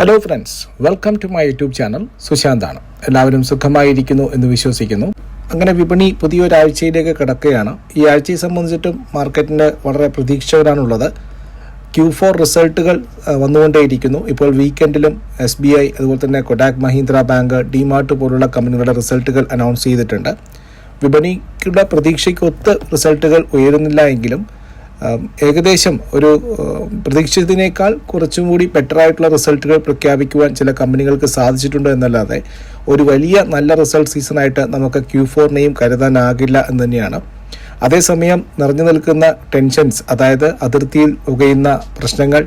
Hello friends welcome to my YouTube channel സുശാന്താണ് എല്ലാവരും സുഖമായിരിക്കുന്നു എന്ന് വിശ്വസിക്കുന്നു. അങ്ങനെ വിപണി പുതിയൊരാഴ്ചയിലേക്ക് കിടക്കുകയാണ്. ഈ ആഴ്ചയെ സംബന്ധിച്ചിട്ടും മാർക്കറ്റിന്റെ വളരെ പ്രതീക്ഷകളാണുള്ളത് ക്യൂ ഫോർ റിസൾട്ടുകൾ വന്നുകൊണ്ടേയിരിക്കുന്നു. ഇപ്പോൾ വീക്കെൻഡിലും എസ് ബി ഐ അതുപോലെ തന്നെ കൊഡാക് മഹീന്ദ്ര ബാങ്ക് ഡിമാർട്ട് പോലുള്ള കമ്പനികളുടെ റിസൾട്ടുകൾ അനൗൺസ് ചെയ്തിട്ടുണ്ട്. വിപണിയുടെ പ്രതീക്ഷയ്ക്കൊത്ത് റിസൾട്ടുകൾ ഉയരുന്നില്ല എങ്കിലും ഏകദേശം ഒരു പ്രതീക്ഷിച്ചതിനേക്കാൾ കുറച്ചും കൂടി ബെറ്റർ ആയിട്ടുള്ള റിസൾട്ടുകൾ പ്രഖ്യാപിക്കുവാൻ ചില കമ്പനികൾക്ക് സാധിച്ചിട്ടുണ്ട് എന്നല്ലാതെ ഒരു വലിയ നല്ല റിസൾട്ട് സീസണായിട്ട് നമുക്ക് ക്യൂ ഫോറിനെയും കരുതാനാകില്ല എന്ന് തന്നെയാണ്. അതേസമയം നിറഞ്ഞു നിൽക്കുന്ന ടെൻഷൻസ് അതായത് അതിർത്തിയിൽ ഉകയുന്ന പ്രശ്നങ്ങൾ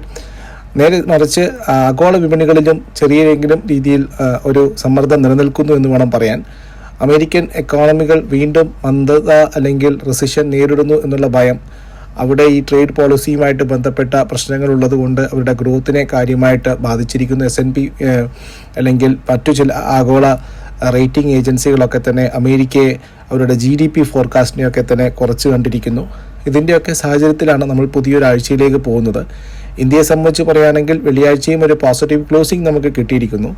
നേരെ മറിച്ച് ആഗോള വിപണികളിലും ചെറിയെങ്കിലും രീതിയിൽ ഒരു സമ്മർദ്ദം നിലനിൽക്കുന്നു എന്ന് വേണം പറയാൻ. അമേരിക്കൻ എക്കോണമികൾ വീണ്ടും മന്ദത അല്ലെങ്കിൽ റിസഷൻ നേരിടുന്നു എന്നുള്ള ഭയം അവിടെ ഈ ട്രേഡ് പോളിസിയുമായിട്ട് ബന്ധപ്പെട്ട പ്രശ്നങ്ങൾ ഉള്ളതുകൊണ്ട് അവരുടെ ഗ്രോത്തിനെ കാര്യമായിട്ട് ബാധിച്ചിരിക്കുന്നു. എസ് എൻ പി അല്ലെങ്കിൽ മറ്റു ചില ആഗോള റേറ്റിംഗ് ഏജൻസികളൊക്കെ തന്നെ അമേരിക്കയെ അവരുടെ ജി ഡി പി ഫോർകാസ്റ്റിനെയൊക്കെ തന്നെ കുറച്ച് കണ്ടിരിക്കുന്നു. ഇതിന്റെയൊക്കെ സാഹചര്യത്തിലാണ് നമ്മൾ പുതിയൊരാഴ്ചയിലേക്ക് പോകുന്നത്. ഇന്ത്യയെ സംബന്ധിച്ച് പറയുകയാണെങ്കിൽ വെള്ളിയാഴ്ചയും ഒരു പോസിറ്റീവ് ക്ലോസിംഗ് നമുക്ക് കിട്ടിയിരിക്കുന്നു.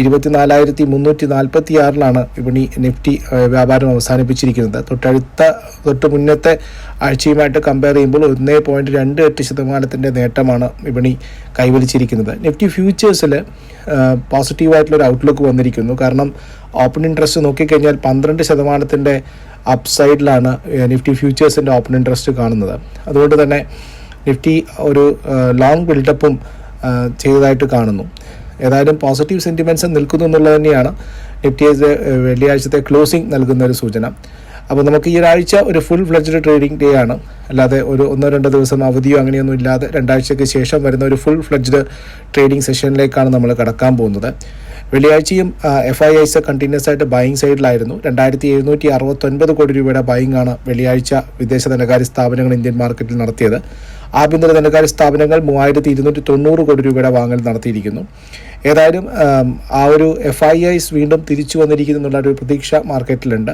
ഇരുപത്തിനാലായിരത്തി മുന്നൂറ്റി നാൽപ്പത്തി ആറിലാണ് വിപണി നിഫ്റ്റി വ്യാപാരം അവസാനിപ്പിച്ചിരിക്കുന്നത്. തൊട്ടടുത്ത തൊട്ട് മുന്നത്തെ ആഴ്ചയുമായിട്ട് കമ്പയർ ചെയ്യുമ്പോൾ ഒന്നേ പോയിന്റ് രണ്ട് എട്ട് ശതമാനത്തിന്റെ നേട്ടമാണ് വിപണി കൈവരിച്ചിരിക്കുന്നത്. നിഫ്റ്റി ഫ്യൂച്ചേഴ്സിൽ പോസിറ്റീവായിട്ടുള്ളൊരു ഔട്ട്ലുക്ക് വന്നിരിക്കുന്നു. കാരണം ഓപ്പൺ ഇൻട്രസ്റ്റ് നോക്കിക്കഴിഞ്ഞാൽ പന്ത്രണ്ട് ശതമാനത്തിന്റെ അപ്സൈഡിലാണ് നിഫ്റ്റി ഫ്യൂച്ചേഴ്സിന്റെ ഓപ്പൺ ഇൻട്രസ്റ്റ് കാണുന്നത്. അതുകൊണ്ട് തന്നെ നിഫ്റ്റി ഒരു ലോങ് ബിൽഡപ്പും ചെയ്തതായിട്ട് കാണുന്നു. ഏതായാലും പോസിറ്റീവ് സെന്റിമെന്റ്സ് നിൽക്കുന്നു എന്നുള്ളത് തന്നെയാണ് നിഫ്റ്റിയെ വെള്ളിയാഴ്ചത്തെ ക്ലോസിംഗ് നൽകുന്ന ഒരു സൂചന. അപ്പോൾ നമുക്ക് ഈ ഒരാഴ്ച ഒരു ഫുൾ ഫ്ലെഡ്ജ്ഡ് ട്രേഡിംഗ് ഡേ ആണ്. അല്ലാതെ ഒരു ഒന്നോ രണ്ടോ ദിവസം അവധിയോ അങ്ങനെയൊന്നും ഇല്ലാതെ രണ്ടാഴ്ചയ്ക്ക് ശേഷം വരുന്ന ഒരു ഫുൾ ഫ്ലെഡ്ജ്ഡ് ട്രേഡിംഗ് സെഷനിലേക്കാണ് നമ്മൾ കടക്കാൻ പോകുന്നത്. വെള്ളിയാഴ്ചയും എഫ് ഐ ഐസ് കണ്ടിന്യൂസ് ആയിട്ട് ബൈയിങ് സൈഡിലായിരുന്നു രണ്ടായിരത്തി എഴുന്നൂറ്റി അറുപത്തൊൻപത് കോടി രൂപയുടെ ബൈയിങ് ആണ് വെള്ളിയാഴ്ച വിദേശ ധനകാര്യ സ്ഥാപനങ്ങൾ ഇന്ത്യൻ മാർക്കറ്റിൽ നടത്തിയത്. ആഭ്യന്തര ധനകാര്യ സ്ഥാപനങ്ങൾ മൂവായിരത്തി ഇരുന്നൂറ്റി തൊണ്ണൂറ് കോടി രൂപയുടെ വാങ്ങൽ നടത്തിയിരിക്കുന്നു. ഏതായാലും ആ ഒരു എഫ് ഐ ഐസ് വീണ്ടും തിരിച്ചു എന്നുള്ള ഒരു പ്രതീക്ഷ മാർക്കറ്റിലുണ്ട്.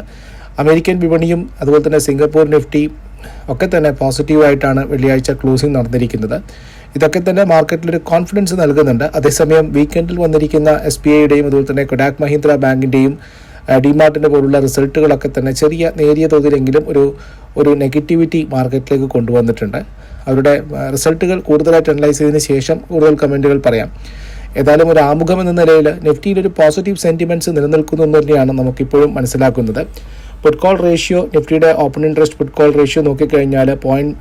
അമേരിക്കൻ വിപണിയും അതുപോലെ തന്നെ സിംഗപ്പൂർ നിഫ്റ്റി ഒക്കെ തന്നെ പോസിറ്റീവായിട്ടാണ് വെള്ളിയാഴ്ച ക്ലോസിംഗ് നടന്നിരിക്കുന്നത്. ഇതൊക്കെ തന്നെ മാർക്കറ്റിലൊരു കോൺഫിഡൻസ് നൽകുന്നുണ്ട്. അതേസമയം വീക്കെൻഡിൽ വന്നിരിക്കുന്ന എസ് ബി ഐയുടെയും അതുപോലെ തന്നെ കൊഡാക് മഹീന്ദ്ര ബാങ്കിന്റെയും ഡിമാർട്ടിന്റെ പോലുള്ള റിസൾട്ടുകളൊക്കെ തന്നെ ചെറിയ നേരിയ തോതിലെങ്കിലും ഒരു ഒരു നെഗറ്റിവിറ്റി മാർക്കറ്റിലേക്ക് കൊണ്ടുവന്നിട്ടുണ്ട്. അവരുടെ റിസൾട്ടുകൾ കൂടുതലായിട്ട് അനലൈസ് ചെയ്തതിന് ശേഷം കൂടുതൽ കമന്റുകൾ പറയാം. ഏതായാലും ഒരു ആമുഖം എന്ന നിലയിൽ നിഫ്റ്റിയിൽ ഒരു പോസിറ്റീവ് സെന്റിമെന്റ്സ് നിലനിൽക്കുന്നു എന്ന് തന്നെയാണ് നമുക്കിപ്പോഴും മനസ്സിലാക്കുന്നത്. Put call ratio നെഫ്റ്റിയുടെ open interest put call ratio നോക്കിക്കഴിഞ്ഞാൽ പോയിന്റ്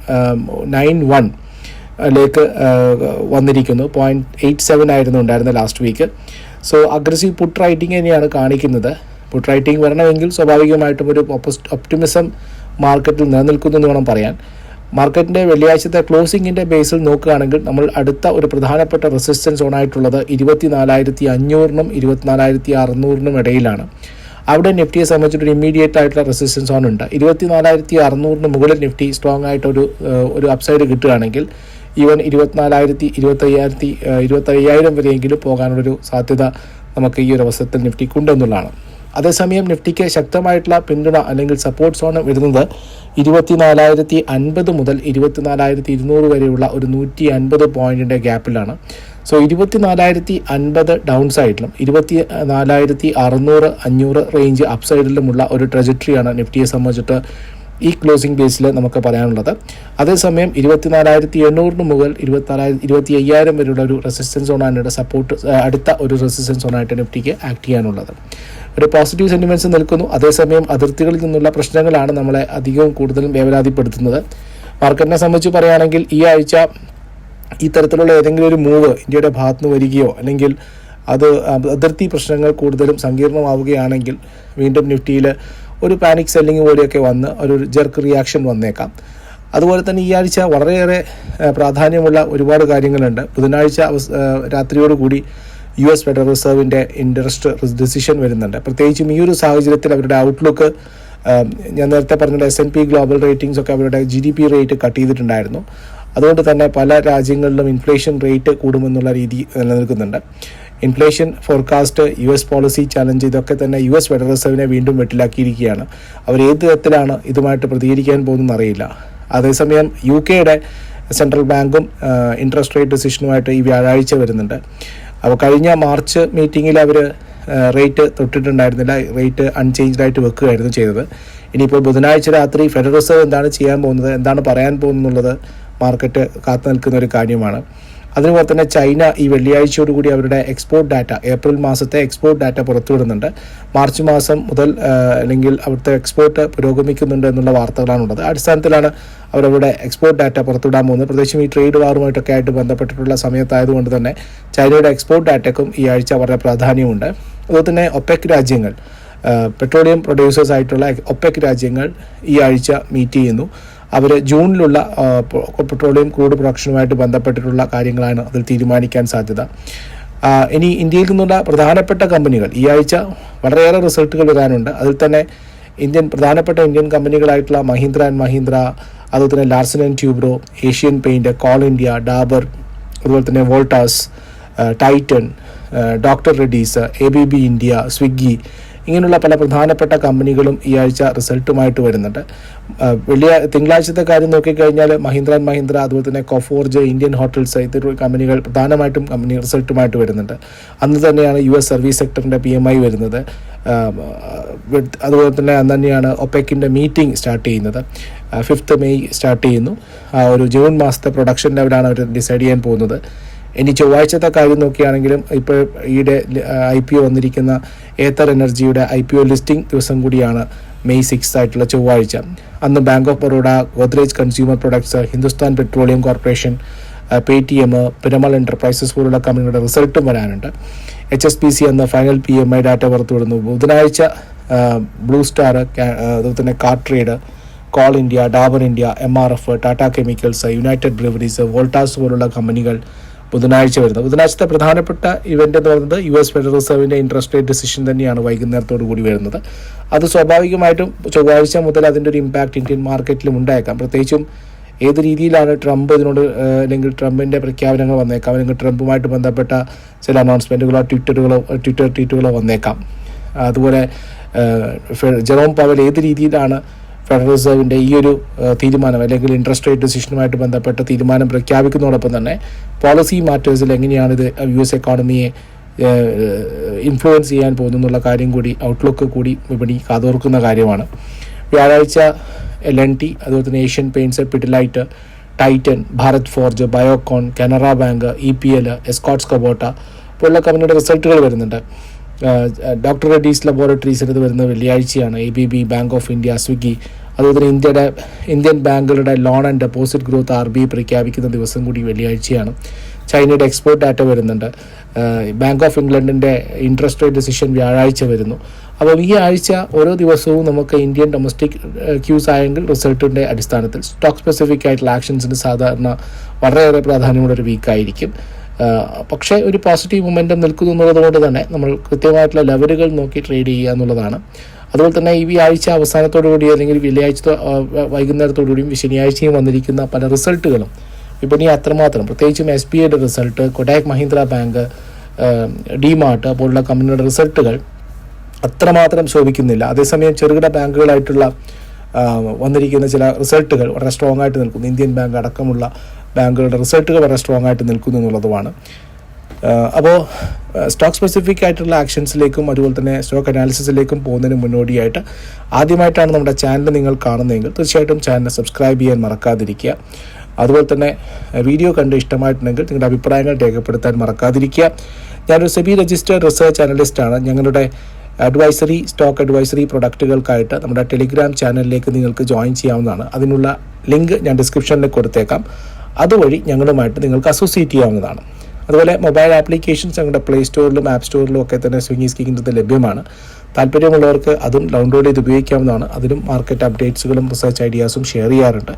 നയൻ വൺ ലേക്ക് വന്നിരിക്കുന്നു. പോയിന്റ് എയ്റ്റ് സെവൻ ആയിരുന്നു ഉണ്ടായിരുന്നത് last week so aggressive put writing തന്നെയാണ് കാണിക്കുന്നത്. പുട്ട് റൈറ്റിംഗ് വരണമെങ്കിൽ സ്വാഭാവികമായിട്ടും ഒരു ഒപ്റ്റിമിസം മാർക്കറ്റിൽ നിലനിൽക്കുന്നു എന്ന് വേണം പറയാൻ. മാർക്കറ്റിന്റെ വെള്ളിയാഴ്ചത്തെ ക്ലോസിങ്ങിന്റെ ബേസിൽ നോക്കുകയാണെങ്കിൽ നമ്മൾ അടുത്ത ഒരു പ്രധാനപ്പെട്ട റെസിസ്റ്റൻസ് സോണായിട്ടുള്ളത് ഇരുപത്തിനാലായിരത്തി അഞ്ഞൂറിനും ഇരുപത്തിനാലായിരത്തി അറുന്നൂറിനും ഇടയിലാണ്. അവിടെ നിഫ്റ്റിയെ സംബന്ധിച്ചിട്ട് ഇമ്മീഡിയറ്റ് ആയിട്ടുള്ള റെസിസ്റ്റൻസ് സോൺ ഉണ്ട്. ഇരുപത്തിനാലായിരത്തി അറുന്നൂറിന് മുകളിൽ നിഫ്റ്റി സ്ട്രോങ് ആയിട്ടൊരു ഒരു അപ്സൈഡ് കിട്ടുകയാണെങ്കിൽ ഈവൻ ഇരുപത്തിനാലായിരത്തി ഇരുപത്തയ്യായിരത്തി ഇരുപത്തയ്യായിരം വരെയെങ്കിലും പോകാനുള്ളൊരു സാധ്യത നമുക്ക് ഈ ഒരു അവസരത്തിൽ നിഫ്റ്റിക്കുണ്ടെന്നുള്ളതാണ് അതേസമയം നിഫ്റ്റിക്ക് ശക്തമായിട്ടുള്ള പിന്തുണ അല്ലെങ്കിൽ സപ്പോർട്ട് സോൺ വരുന്നത് ഇരുപത്തിനാലായിരത്തി അൻപത് മുതൽ ഇരുപത്തിനാലായിരത്തി ഇരുന്നൂറ് വരെയുള്ള ഒരു നൂറ്റി അൻപത് പോയിന്റിന്റെ ഗ്യാപ്പിലാണ് സോ ഇരുപത്തിനാലായിരത്തി അൻപത് ഡൗൺ സൈഡിലും ഇരുപത്തി നാലായിരത്തി അറുന്നൂറ് അഞ്ഞൂറ് റേഞ്ച് അപ് സൈഡിലുമുള്ള ഒരു ട്രജക്ടറിയാണ് നിഫ്റ്റിയെ സംബന്ധിച്ചിട്ട് ഈ ക്ലോസിംഗ് ബേസിൽ നമുക്ക് പറയാനുള്ളത്. അതേസമയം ഇരുപത്തിനാലായിരത്തി എണ്ണൂറിന് മുതൽ ഇരുപത്തിനാലായിരത്തി ഇരുപത്തി അയ്യായിരം വരെയുള്ള ഒരു റെസിസ്റ്റൻസ് സോണാണ് സപ്പോർട്ട് അടുത്ത ഒരു റെസിസ്റ്റൻസ് സോണായിട്ട് നിഫ്റ്റിക്ക് ആക്ട് ചെയ്യാനുള്ളത്. ഒരു പോസിറ്റീവ് സെന്റിമെന്റ്സ് നിൽക്കുന്നു. അതേസമയം അതിർത്തികളിൽ നിന്നുള്ള പ്രശ്നങ്ങളാണ് നമ്മളെ അധികവും കൂടുതലും വേവലാതിപ്പെടുത്തുന്നത്. മാർക്കറ്റിനെ സംബന്ധിച്ച് പറയുകയാണെങ്കിൽ ഈ ആഴ്ച ഈ തരത്തിലുള്ള ഏതെങ്കിലും ഒരു മൂവ് ഇന്ത്യയുടെ ഭാഗത്തുനിന്ന് വരികയോ അല്ലെങ്കിൽ അത് അതിർത്തി പ്രശ്നങ്ങൾ കൂടുതലും സങ്കീർണമാവുകയാണെങ്കിൽ വീണ്ടും നിഫ്റ്റിയിൽ ഒരു പാനിക് സെല്ലിംഗ് പോലെയൊക്കെ വന്ന് ഒരു ജെർക്ക് റിയാക്ഷൻ വന്നേക്കാം. അതുപോലെ തന്നെ ഈ ആഴ്ച വളരെയേറെ പ്രാധാന്യമുള്ള ഒരുപാട് കാര്യങ്ങളുണ്ട്. ബുധനാഴ്ച രാത്രിയോടുകൂടി യു എസ് ഫെഡറൽ റിസർവിന്റെ ഇൻട്രസ്റ്റ് ഡിസിഷൻ വരുന്നുണ്ട്. പ്രത്യേകിച്ചും ഈ ഒരു സാഹചര്യത്തിൽ അവരുടെ ഔട്ട്ലുക്ക് ഞാൻ നേരത്തെ പറഞ്ഞ S and P global ratings ഒക്കെ അവരുടെ G D P rate cut ചെയ്തിട്ടുണ്ടായിരുന്നു. അതുകൊണ്ട് തന്നെ പല രാജ്യങ്ങളിലും ഇൻഫ്ലേഷൻ റേറ്റ് കൂടുമെന്നുള്ള രീതി നിലനിൽക്കുന്നുണ്ട്. Inflation forecast U S policy challenge ഇതൊക്കെ തന്നെ യു എസ് ഫെഡറൽ റിസർവിനെ വീണ്ടും വെട്ടിലാക്കിയിരിക്കുകയാണ്. അവർ ഏത് തരത്തിലാണ് ഇതുമായിട്ട് പ്രതികരിക്കാൻ പോകുന്നതെന്ന് അറിയില്ല. അതേസമയം യു കെയുടെ സെൻട്രൽ ബാങ്കും ഇൻട്രസ്റ്റ് റേറ്റ് ഡിസിഷനുമായിട്ട് ഈ വ്യാഴാഴ്ച വരുന്നുണ്ട്. അപ്പോൾ കഴിഞ്ഞ മാർച്ച് മീറ്റിങ്ങിൽ അവർ റേറ്റ് തൊട്ടിട്ടുണ്ടായിരുന്നില്ല. റേറ്റ് അൺചേഞ്ച്ഡ് ആയിട്ട് വെക്കുകയായിരുന്നു ചെയ്തത്. ഇനിയിപ്പോൾ ബുധനാഴ്ച രാത്രി ഫെഡറൽ റിസർവ് എന്താണ് ചെയ്യാൻ പോകുന്നത് എന്താണ് പറയാൻ പോകുന്നുള്ളത് മാർക്കറ്റ് കാത്തു നിൽക്കുന്ന ഒരു കാര്യമാണ്. അതുപോലെ തന്നെ ചൈന ഈ വെള്ളിയാഴ്ചയോടുകൂടി അവരുടെ എക്സ്പോർട്ട് ഡാറ്റ ഏപ്രിൽ മാസത്തെ എക്സ്പോർട്ട് ഡാറ്റ പുറത്തുവിടുന്നുണ്ട്. മാർച്ച് മാസം മുതൽ അല്ലെങ്കിൽ അവിടുത്തെ എക്സ്പോർട്ട് പുരോഗമിക്കുന്നുണ്ട് എന്നുള്ള വാർത്തകളാണുള്ളത്. അടിസ്ഥാനത്തിലാണ് അവരവരുടെ എക്സ്പോർട്ട് ഡാറ്റ പുറത്തുവിടാൻ പോകുന്നത്. പ്രത്യേകിച്ചും ഈ ട്രേഡ് വാറുമായിട്ടൊക്കെ ആയിട്ട് ബന്ധപ്പെട്ടിട്ടുള്ള സമയത്തായതുകൊണ്ട് തന്നെ ചൈനയുടെ എക്സ്പോർട്ട് ഡാറ്റയ്ക്കും ഈ ആഴ്ച വളരെ പ്രാധാന്യമുണ്ട്. അതുപോലെ തന്നെ രാജ്യങ്ങൾ പെട്രോളിയം പ്രൊഡ്യൂസേഴ്സ് ആയിട്ടുള്ള ഒപെക് രാജ്യങ്ങൾ ഈ ആഴ്ച മീറ്റ് ചെയ്യുന്നു. അവർ ജൂണിലുള്ള പെട്രോളിയം ക്രൂഡ് പ്രൊഡക്ഷനുമായിട്ട് ബന്ധപ്പെട്ടിട്ടുള്ള കാര്യങ്ങളാണ് അതിൽ തീരുമാനിക്കാൻ സാധ്യത. ഇനി ഇന്ത്യയിൽ നിന്നുള്ള പ്രധാനപ്പെട്ട കമ്പനികൾ ഈ ആഴ്ച വളരെയേറെ റിസൾട്ടുകൾ വരാനുണ്ട്. അതിൽ തന്നെ ഇന്ത്യൻ പ്രധാനപ്പെട്ട ഇന്ത്യൻ കമ്പനികളായിട്ടുള്ള മഹീന്ദ്ര ആൻഡ് മഹീന്ദ്ര അതുപോലെ തന്നെ Larsen and Toubro Asian Paint Coal India Dabur അതുപോലെ തന്നെ Voltas Titan Doctor Reddy's A B B India Swiggy ഇങ്ങനെയുള്ള പല പ്രധാനപ്പെട്ട കമ്പനികളും ഈ ആഴ്ച റിസൾട്ടുമായിട്ട് വരുന്നുണ്ട്. വെള്ളിയ തിങ്കളാഴ്ചത്തെ കാര്യം നോക്കിക്കഴിഞ്ഞാൽ മഹീന്ദ്ര ആൻഡ് മഹീന്ദ്ര അതുപോലെ തന്നെ കൊഫോർജ് ഇന്ത്യൻ ഹോട്ടൽസ് ഇത്തരം കമ്പനികൾ പ്രധാനമായിട്ടും കമ്പനി റിസൾട്ടുമായിട്ട് വരുന്നുണ്ട്. അന്ന് തന്നെയാണ് യു എസ് സർവീസ് സെക്ടറിന്റെ പി എം ഐ വരുന്നത്. അതുപോലെ തന്നെ അന്ന് തന്നെയാണ് ഒപെക്കിന്റെ മീറ്റിംഗ് സ്റ്റാർട്ട് ചെയ്യുന്നത്. ഫിഫ്ത്ത് മെയ് സ്റ്റാർട്ട് ചെയ്യുന്നു. ഒരു ജൂൺ മാസത്തെ പ്രൊഡക്ഷൻ ലെവലാണ് അവർ ഡിസൈഡ് ചെയ്യാൻ പോകുന്നത്. ഇനി ചൊവ്വാഴ്ചത്തെ കാര്യം നോക്കുകയാണെങ്കിലും ഇപ്പോൾ ഈയിടെ ഐ പി ഒ വന്നിരിക്കുന്ന ഏത്തർ എനർജിയുടെ ഐ പി ഒ ലിസ്റ്റിംഗ് ദിവസം കൂടിയാണ് മെയ് സിക്സ് ആയിട്ടുള്ള ചൊവ്വാഴ്ച. അന്ന് Bank of Baroda Godrej consumer products Hindustan petroleum corporation Paytm Piramal enterprises പോലുള്ള കമ്പനികളുടെ റിസൾട്ടും വരാനുണ്ട്. എച്ച് എസ് പി സി എന്ന final P M I data പുറത്തുവിടുന്നു. ബുധനാഴ്ച ബ്ലൂ സ്റ്റാർ അതുപോലെ തന്നെ CarTrade Coal India Dabur India M R F Tata chemicals United Breweries Voltas പോലുള്ള കമ്പനികൾ ബുധനാഴ്ച വരുന്നത്. ബുധനാഴ്ചത്തെ പ്രധാനപ്പെട്ട ഇവന്റ് എന്ന് പറയുന്നത് യു എസ് ഫെഡറൽ റിസർവിന്റെ ഇൻട്രസ്റ്റ് റേറ്റ് ഡിസിഷൻ തന്നെയാണ് വൈകുന്നേരത്തോടു കൂടി വരുന്നത്. അത് സ്വാഭാവികമായിട്ടും ചൊവ്വാഴ്ച മുതൽ അതിന്റെ ഒരു ഇമ്പാക്റ്റ് ഇന്ത്യൻ മാർക്കറ്റിലും ഉണ്ടായേക്കാം. പ്രത്യേകിച്ചും ഏത് രീതിയിലാണ് ട്രംപ് ഇതിനോട് അല്ലെങ്കിൽ ട്രംപിന്റെ പ്രഖ്യാപനങ്ങൾ വന്നേക്കാം? അല്ലെങ്കിൽ ട്രംപുമായിട്ട് ബന്ധപ്പെട്ട ചില അനൗൺസ്മെന്റുകളോ ട്വിറ്ററുകളോ ട്വിറ്റർ ട്വീറ്റുകളോ വന്നേക്കാം. അതുപോലെ ജെറോം പവൽ ഏത് രീതിയിലാണ് ഫെഡറൽ റിസർവിന്റെ ഈ ഒരു തീരുമാനം അല്ലെങ്കിൽ ഇൻട്രസ്റ്റ് റേറ്റ് ഡിസിഷനുമായിട്ട് ബന്ധപ്പെട്ട തീരുമാനം പ്രഖ്യാപിക്കുന്നതോടൊപ്പം തന്നെ പോളിസി മാറ്റേഴ്സിൽ എങ്ങനെയാണ് ഇത് യു എസ് എക്കോണമിയെ ഇൻഫ്ലുവൻസ് ചെയ്യാൻ പോകുന്നു എന്നുള്ള കാര്യം കൂടി ഔട്ട്ലുക്ക് കൂടി വിപണി കാതോർക്കുന്ന കാര്യമാണ്. വ്യാഴാഴ്ച എൽ എൻ ടി അതുപോലെ തന്നെ Asian Paints Pidilite Titan Bharat Forge Biocon Canara bank E P L Escorts Kubota പോലുള്ള കമ്പനിയുടെ റിസൾട്ടുകൾ വരുന്നുണ്ട്. ഡോക്ടർ റെഡീസ് ലബോറട്ടറീസിനത് വരുന്ന വെള്ളിയാഴ്ചയാണ് A B B Bank of India Swiggy അതുപോലെ ഇന്ത്യയുടെ ഇന്ത്യൻ ബാങ്കുകളുടെ loan and deposit growth R B I പ്രഖ്യാപിക്കുന്ന ദിവസം കൂടി വെള്ളിയാഴ്ചയാണ്. ചൈനയുടെ എക്സ്പോർട്ട് ഡാറ്റ വരുന്നുണ്ട്. ബാങ്ക് ഓഫ് ഇംഗ്ലണ്ടിന്റെ ഇൻട്രസ്റ്റ് റേറ്റ് ഡിസിഷൻ വ്യാഴാഴ്ച വരുന്നു. അപ്പോൾ ഈ ആഴ്ച ഓരോ ദിവസവും നമുക്ക് ഇന്ത്യൻ ഡൊമസ്റ്റിക് ക്യൂസ് ആയെങ്കിൽ റിസൾട്ടിന്റെ അടിസ്ഥാനത്തിൽ സ്റ്റോക്ക് സ്പെസിഫിക് ആയിട്ടുള്ള ആക്ഷൻസിന് സാധാരണ വളരെയേറെ പ്രാധാന്യമുള്ളൊരു വീക്കായിരിക്കും പക്ഷേ ഒരു പോസിറ്റീവ് മൊമെന്റം നിൽക്കുന്നു എന്നുള്ളതുകൊണ്ട് തന്നെ നമ്മൾ കൃത്യമായിട്ടുള്ള ലെവലുകൾ നോക്കി ട്രേഡ് ചെയ്യുക എന്നുള്ളതാണ്. അതുപോലെ തന്നെ ഈ ആഴ്ച അവസാനത്തോടു കൂടി അല്ലെങ്കിൽ വെള്ളിയാഴ്ച വൈകുന്നേരത്തോടു കൂടിയും ശനിയാഴ്ചയും വന്നിരിക്കുന്ന പല റിസൾട്ടുകളും വിപണി അത്രമാത്രം. പ്രത്യേകിച്ചും എസ് ബി ഐയുടെ റിസൾട്ട് കൊഡാക് മഹീന്ദ്ര ബാങ്ക് ഡിമാർട്ട് പോലുള്ള കമ്പനിയുടെ റിസൾട്ടുകൾ അത്രമാത്രം ശോഭിക്കുന്നില്ല. അതേസമയം ചെറുകിട ബാങ്കുകളായിട്ടുള്ള വന്നിരിക്കുന്ന ചില റിസൾട്ടുകൾ വളരെ സ്ട്രോങ് ആയിട്ട് നിൽക്കുന്നു. ഇന്ത്യൻ ബാങ്ക് അടക്കമുള്ള ബാങ്കുകളുടെ റിസൾട്ടുകൾ വളരെ സ്ട്രോങ് ആയിട്ട് നിൽക്കുന്നു എന്നുള്ളതുമാണ്. അപ്പോൾ സ്റ്റോക്ക് സ്പെസിഫിക് ആയിട്ടുള്ള ആക്ഷൻസിലേക്കും അതുപോലെ തന്നെ സ്റ്റോക്ക് അനാലിസിസിലേക്കും പോകുന്നതിന് മുന്നോടിയായിട്ട് ആദ്യമായിട്ടാണ് നമ്മുടെ ചാനൽ നിങ്ങൾ കാണുന്നതെങ്കിൽ തീർച്ചയായിട്ടും ചാനൽ സബ്സ്ക്രൈബ് ചെയ്യാൻ മറക്കാതിരിക്കുക. അതുപോലെ തന്നെ വീഡിയോ കണ്ട് ഇഷ്ടമായിട്ടുണ്ടെങ്കിൽ നിങ്ങളുടെ അഭിപ്രായങ്ങൾ രേഖപ്പെടുത്താൻ മറക്കാതിരിക്കുക. ഞാനൊരു സെബി രജിസ്റ്റേഡ് റിസർച്ച് അനലിസ്റ്റാണ്. ഞങ്ങളുടെ അഡ്വൈസറി സ്റ്റോക്ക് അഡ്വൈസറി പ്രൊഡക്റ്റുകൾക്കായിട്ട് നമ്മുടെ ടെലിഗ്രാം ചാനലിലേക്ക് നിങ്ങൾക്ക് ജോയിൻ ചെയ്യാവുന്നതാണ്. അതിനുള്ള ലിങ്ക് ഞാൻ ഡിസ്ക്രിപ്ഷനിൽ കൊടുത്തേക്കാം. അതുവഴി ഞങ്ങളുമായിട്ട് നിങ്ങൾക്ക് അസോസിയേറ്റ് ചെയ്യാവുന്നതാണ്. അതുപോലെ മൊബൈൽ ആപ്ലിക്കേഷൻസ് ഞങ്ങളുടെ പ്ലേ സ്റ്റോറിലും ആപ്പ് സ്റ്റോറിലും ഒക്കെ തന്നെ സ്വിങ്ങി സ്കീക്കിന്റെ ലഭ്യമാണ്. താല്പര്യമുള്ളവർക്ക് അതും ഡൗൺലോഡ് ചെയ്ത് ഉപയോഗിക്കാവുന്നതാണ്. അതിലും മാർക്കറ്റ് അപ്ഡേറ്റ്സുകളും റിസർച്ച് ഐഡിയാസും ഷെയർ ചെയ്യാറുണ്ട്.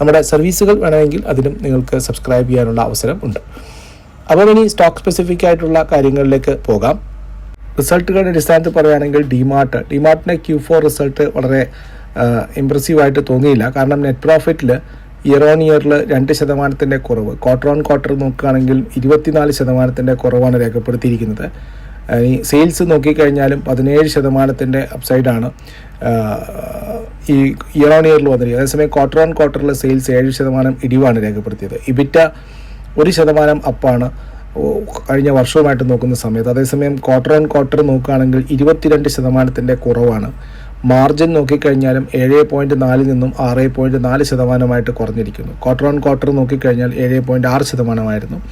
നമ്മുടെ സർവീസുകൾ വേണമെങ്കിൽ അതിലും നിങ്ങൾക്ക് സബ്സ്ക്രൈബ് ചെയ്യാനുള്ള അവസരം ഉണ്ട്. അപ്പോൾ ഇനി സ്റ്റോക്ക് സ്പെസിഫിക് ആയിട്ടുള്ള കാര്യങ്ങളിലേക്ക് പോകാം. റിസൾട്ടുകളുടെ അടിസ്ഥാനത്തിൽ പറയുകയാണെങ്കിൽ ഡിമാർട്ട് ഡിമാർട്ടിന്റെ ക്യൂ ഫോർ റിസൾട്ട് വളരെ ഇമ്പ്രസീവായിട്ട് തോന്നിയില്ല. കാരണം നെറ്റ് പ്രോഫിറ്റിൽ ഇയർ ഓൺ ഇയറിൽ രണ്ട് ശതമാനത്തിന്റെ കുറവ്. ക്വാർട്ടർ ഓൺ ക്വാർട്ടർ നോക്കുകയാണെങ്കിൽ ഇരുപത്തിനാല് ശതമാനത്തിന്റെ കുറവാണ് രേഖപ്പെടുത്തിയിരിക്കുന്നത്. ഈ സെയിൽസ് നോക്കിക്കഴിഞ്ഞാലും പതിനേഴ് ശതമാനത്തിന്റെ അപ്സൈഡാണ് ഈ ഇയർ ഓൺ ഇയറിൽ വന്നിരിക്കുന്നത്. അതേസമയം ക്വാർട്ടർ ഓൺ ക്വാർട്ടറിൽ സെയിൽസ് ഏഴ് ശതമാനം ഇടിവാണ് രേഖപ്പെടുത്തിയത്. ഇബിറ്റ ഒരു ശതമാനം അപ്പാണ് കഴിഞ്ഞ വർഷവുമായിട്ട് നോക്കുന്ന സമയത്ത്. അതേസമയം ക്വാർട്ടർ ഓൺ ക്വാർട്ടർ നോക്കുകയാണെങ്കിൽ ഇരുപത്തിരണ്ട് ശതമാനത്തിന്റെ കുറവാണ്. മാർജിൻ നോക്കിക്കഴിഞ്ഞാലും ഏഴ് പോയിന്റ് നാലിൽ നിന്നും ആറ് പോയിന്റ് നാല് ശതമാനമായിട്ട് കുറഞ്ഞിരിക്കുന്നു. ക്വാർട്ടർ ഓൺ ക്വാർട്ടർ നോക്കിക്കഴിഞ്ഞാൽ ഏഴ് പോയിന്റ് ആറ് ശതമാനമായിരുന്നു.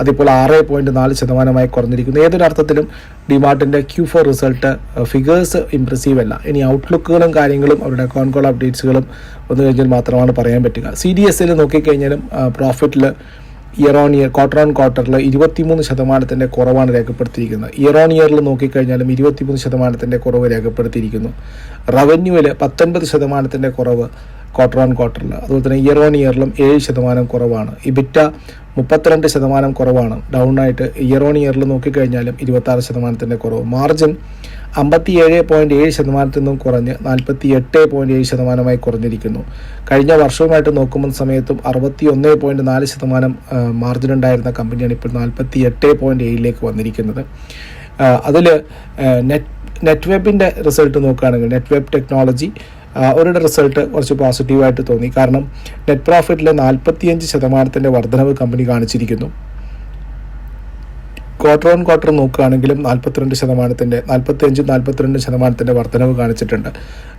അതിപ്പോൾ ആറ് പോയിന്റ് നാല് ശതമാനമായി കുറഞ്ഞിരിക്കുന്നു. ഏതൊരു അർത്ഥത്തിലും ഡിമാർട്ടിന്റെ Q four result figures impressive അല്ല. ഇനി ഔട്ട്ലുക്കുകളും കാര്യങ്ങളും അവരുടെ കോൺ കോൾ അപ്ഡേറ്റ്സുകളും വന്നു കഴിഞ്ഞാൽ മാത്രമാണ് പറയാൻ പറ്റുക. സി ഡി എസിൽ നോക്കിക്കഴിഞ്ഞാലും പ്രോഫിറ്റിൽ year on year quarter on ക്വാർട്ടറിൽ ഇരുപത്തിമൂന്ന് ശതമാനത്തിന്റെ കുറവാണ് രേഖപ്പെടുത്തിയിരിക്കുന്നത്. ഇയർ ഓൺ ഇയറിൽ നോക്കിക്കഴിഞ്ഞാലും ഇരുപത്തിമൂന്ന് ശതമാനത്തിന്റെ കുറവ് രേഖപ്പെടുത്തിയിരിക്കുന്നു. റവന്യൂവിൽ പത്തൊൻപത് ശതമാനത്തിന്റെ കുറവ് ക്വാർട്ടർ ഓൺ ക്വാർട്ടറിൽ. അതുപോലെ തന്നെ ഇയർ ഓൺ ഇയറിലും ഏഴ് ശതമാനം കുറവാണ്. ഇബിറ്റ മുപ്പത്തിരണ്ട് ശതമാനം കുറവാണ്. ഡൗൺ ആയിട്ട് ഇയർ ഓൺ ഇയറിൽ നോക്കിക്കഴിഞ്ഞാലും ഇരുപത്താറ് ശതമാനത്തിന്റെ കുറവ്. മാർജിൻ അമ്പത്തി ഏഴ് പോയിന്റ് ഏഴ് ശതമാനത്തിൽ നിന്നും കുറഞ്ഞ് നാൽപ്പത്തി എട്ട് പോയിന്റ് ഏഴ് ശതമാനമായി കുറഞ്ഞിരിക്കുന്നു. കഴിഞ്ഞ വർഷവുമായിട്ട് നോക്കുമ്പോൾ സമയത്തും അറുപത്തി ഒന്ന് പോയിന്റ് നാല് ശതമാനം മാർജിൻ ഉണ്ടായിരുന്ന കമ്പനിയാണ് ഇപ്പോൾ നാൽപ്പത്തി എട്ട് പോയിന്റ് ഏഴിലേക്ക് വന്നിരിക്കുന്നത്. അതിൽ നെറ്റ് നെറ്റ് റിസൾട്ട് നോക്കുകയാണെങ്കിൽ നെറ്റ് വെബ് ടെക്നോളജി അവരുടെ റിസൾട്ട് കുറച്ച് പോസിറ്റീവായിട്ട് തോന്നി. കാരണം നെറ്റ് പ്രോഫിറ്റിലെ നാൽപ്പത്തിയഞ്ച് ശതമാനത്തിന്റെ വർധനവ് കമ്പനി കാണിച്ചിരിക്കുന്നു. ക്വാർട്ടർ ഓൺ ക്വാർട്ടർ നോക്കുകയാണെങ്കിലും നാൽപ്പത്തിരണ്ട് ശതമാനത്തിന്റെ നാൽപ്പത്തിയഞ്ചും നാൽപ്പത്തിരണ്ട് ശതമാനത്തിന്റെ വർധനവ് കാണിച്ചിട്ടുണ്ട്.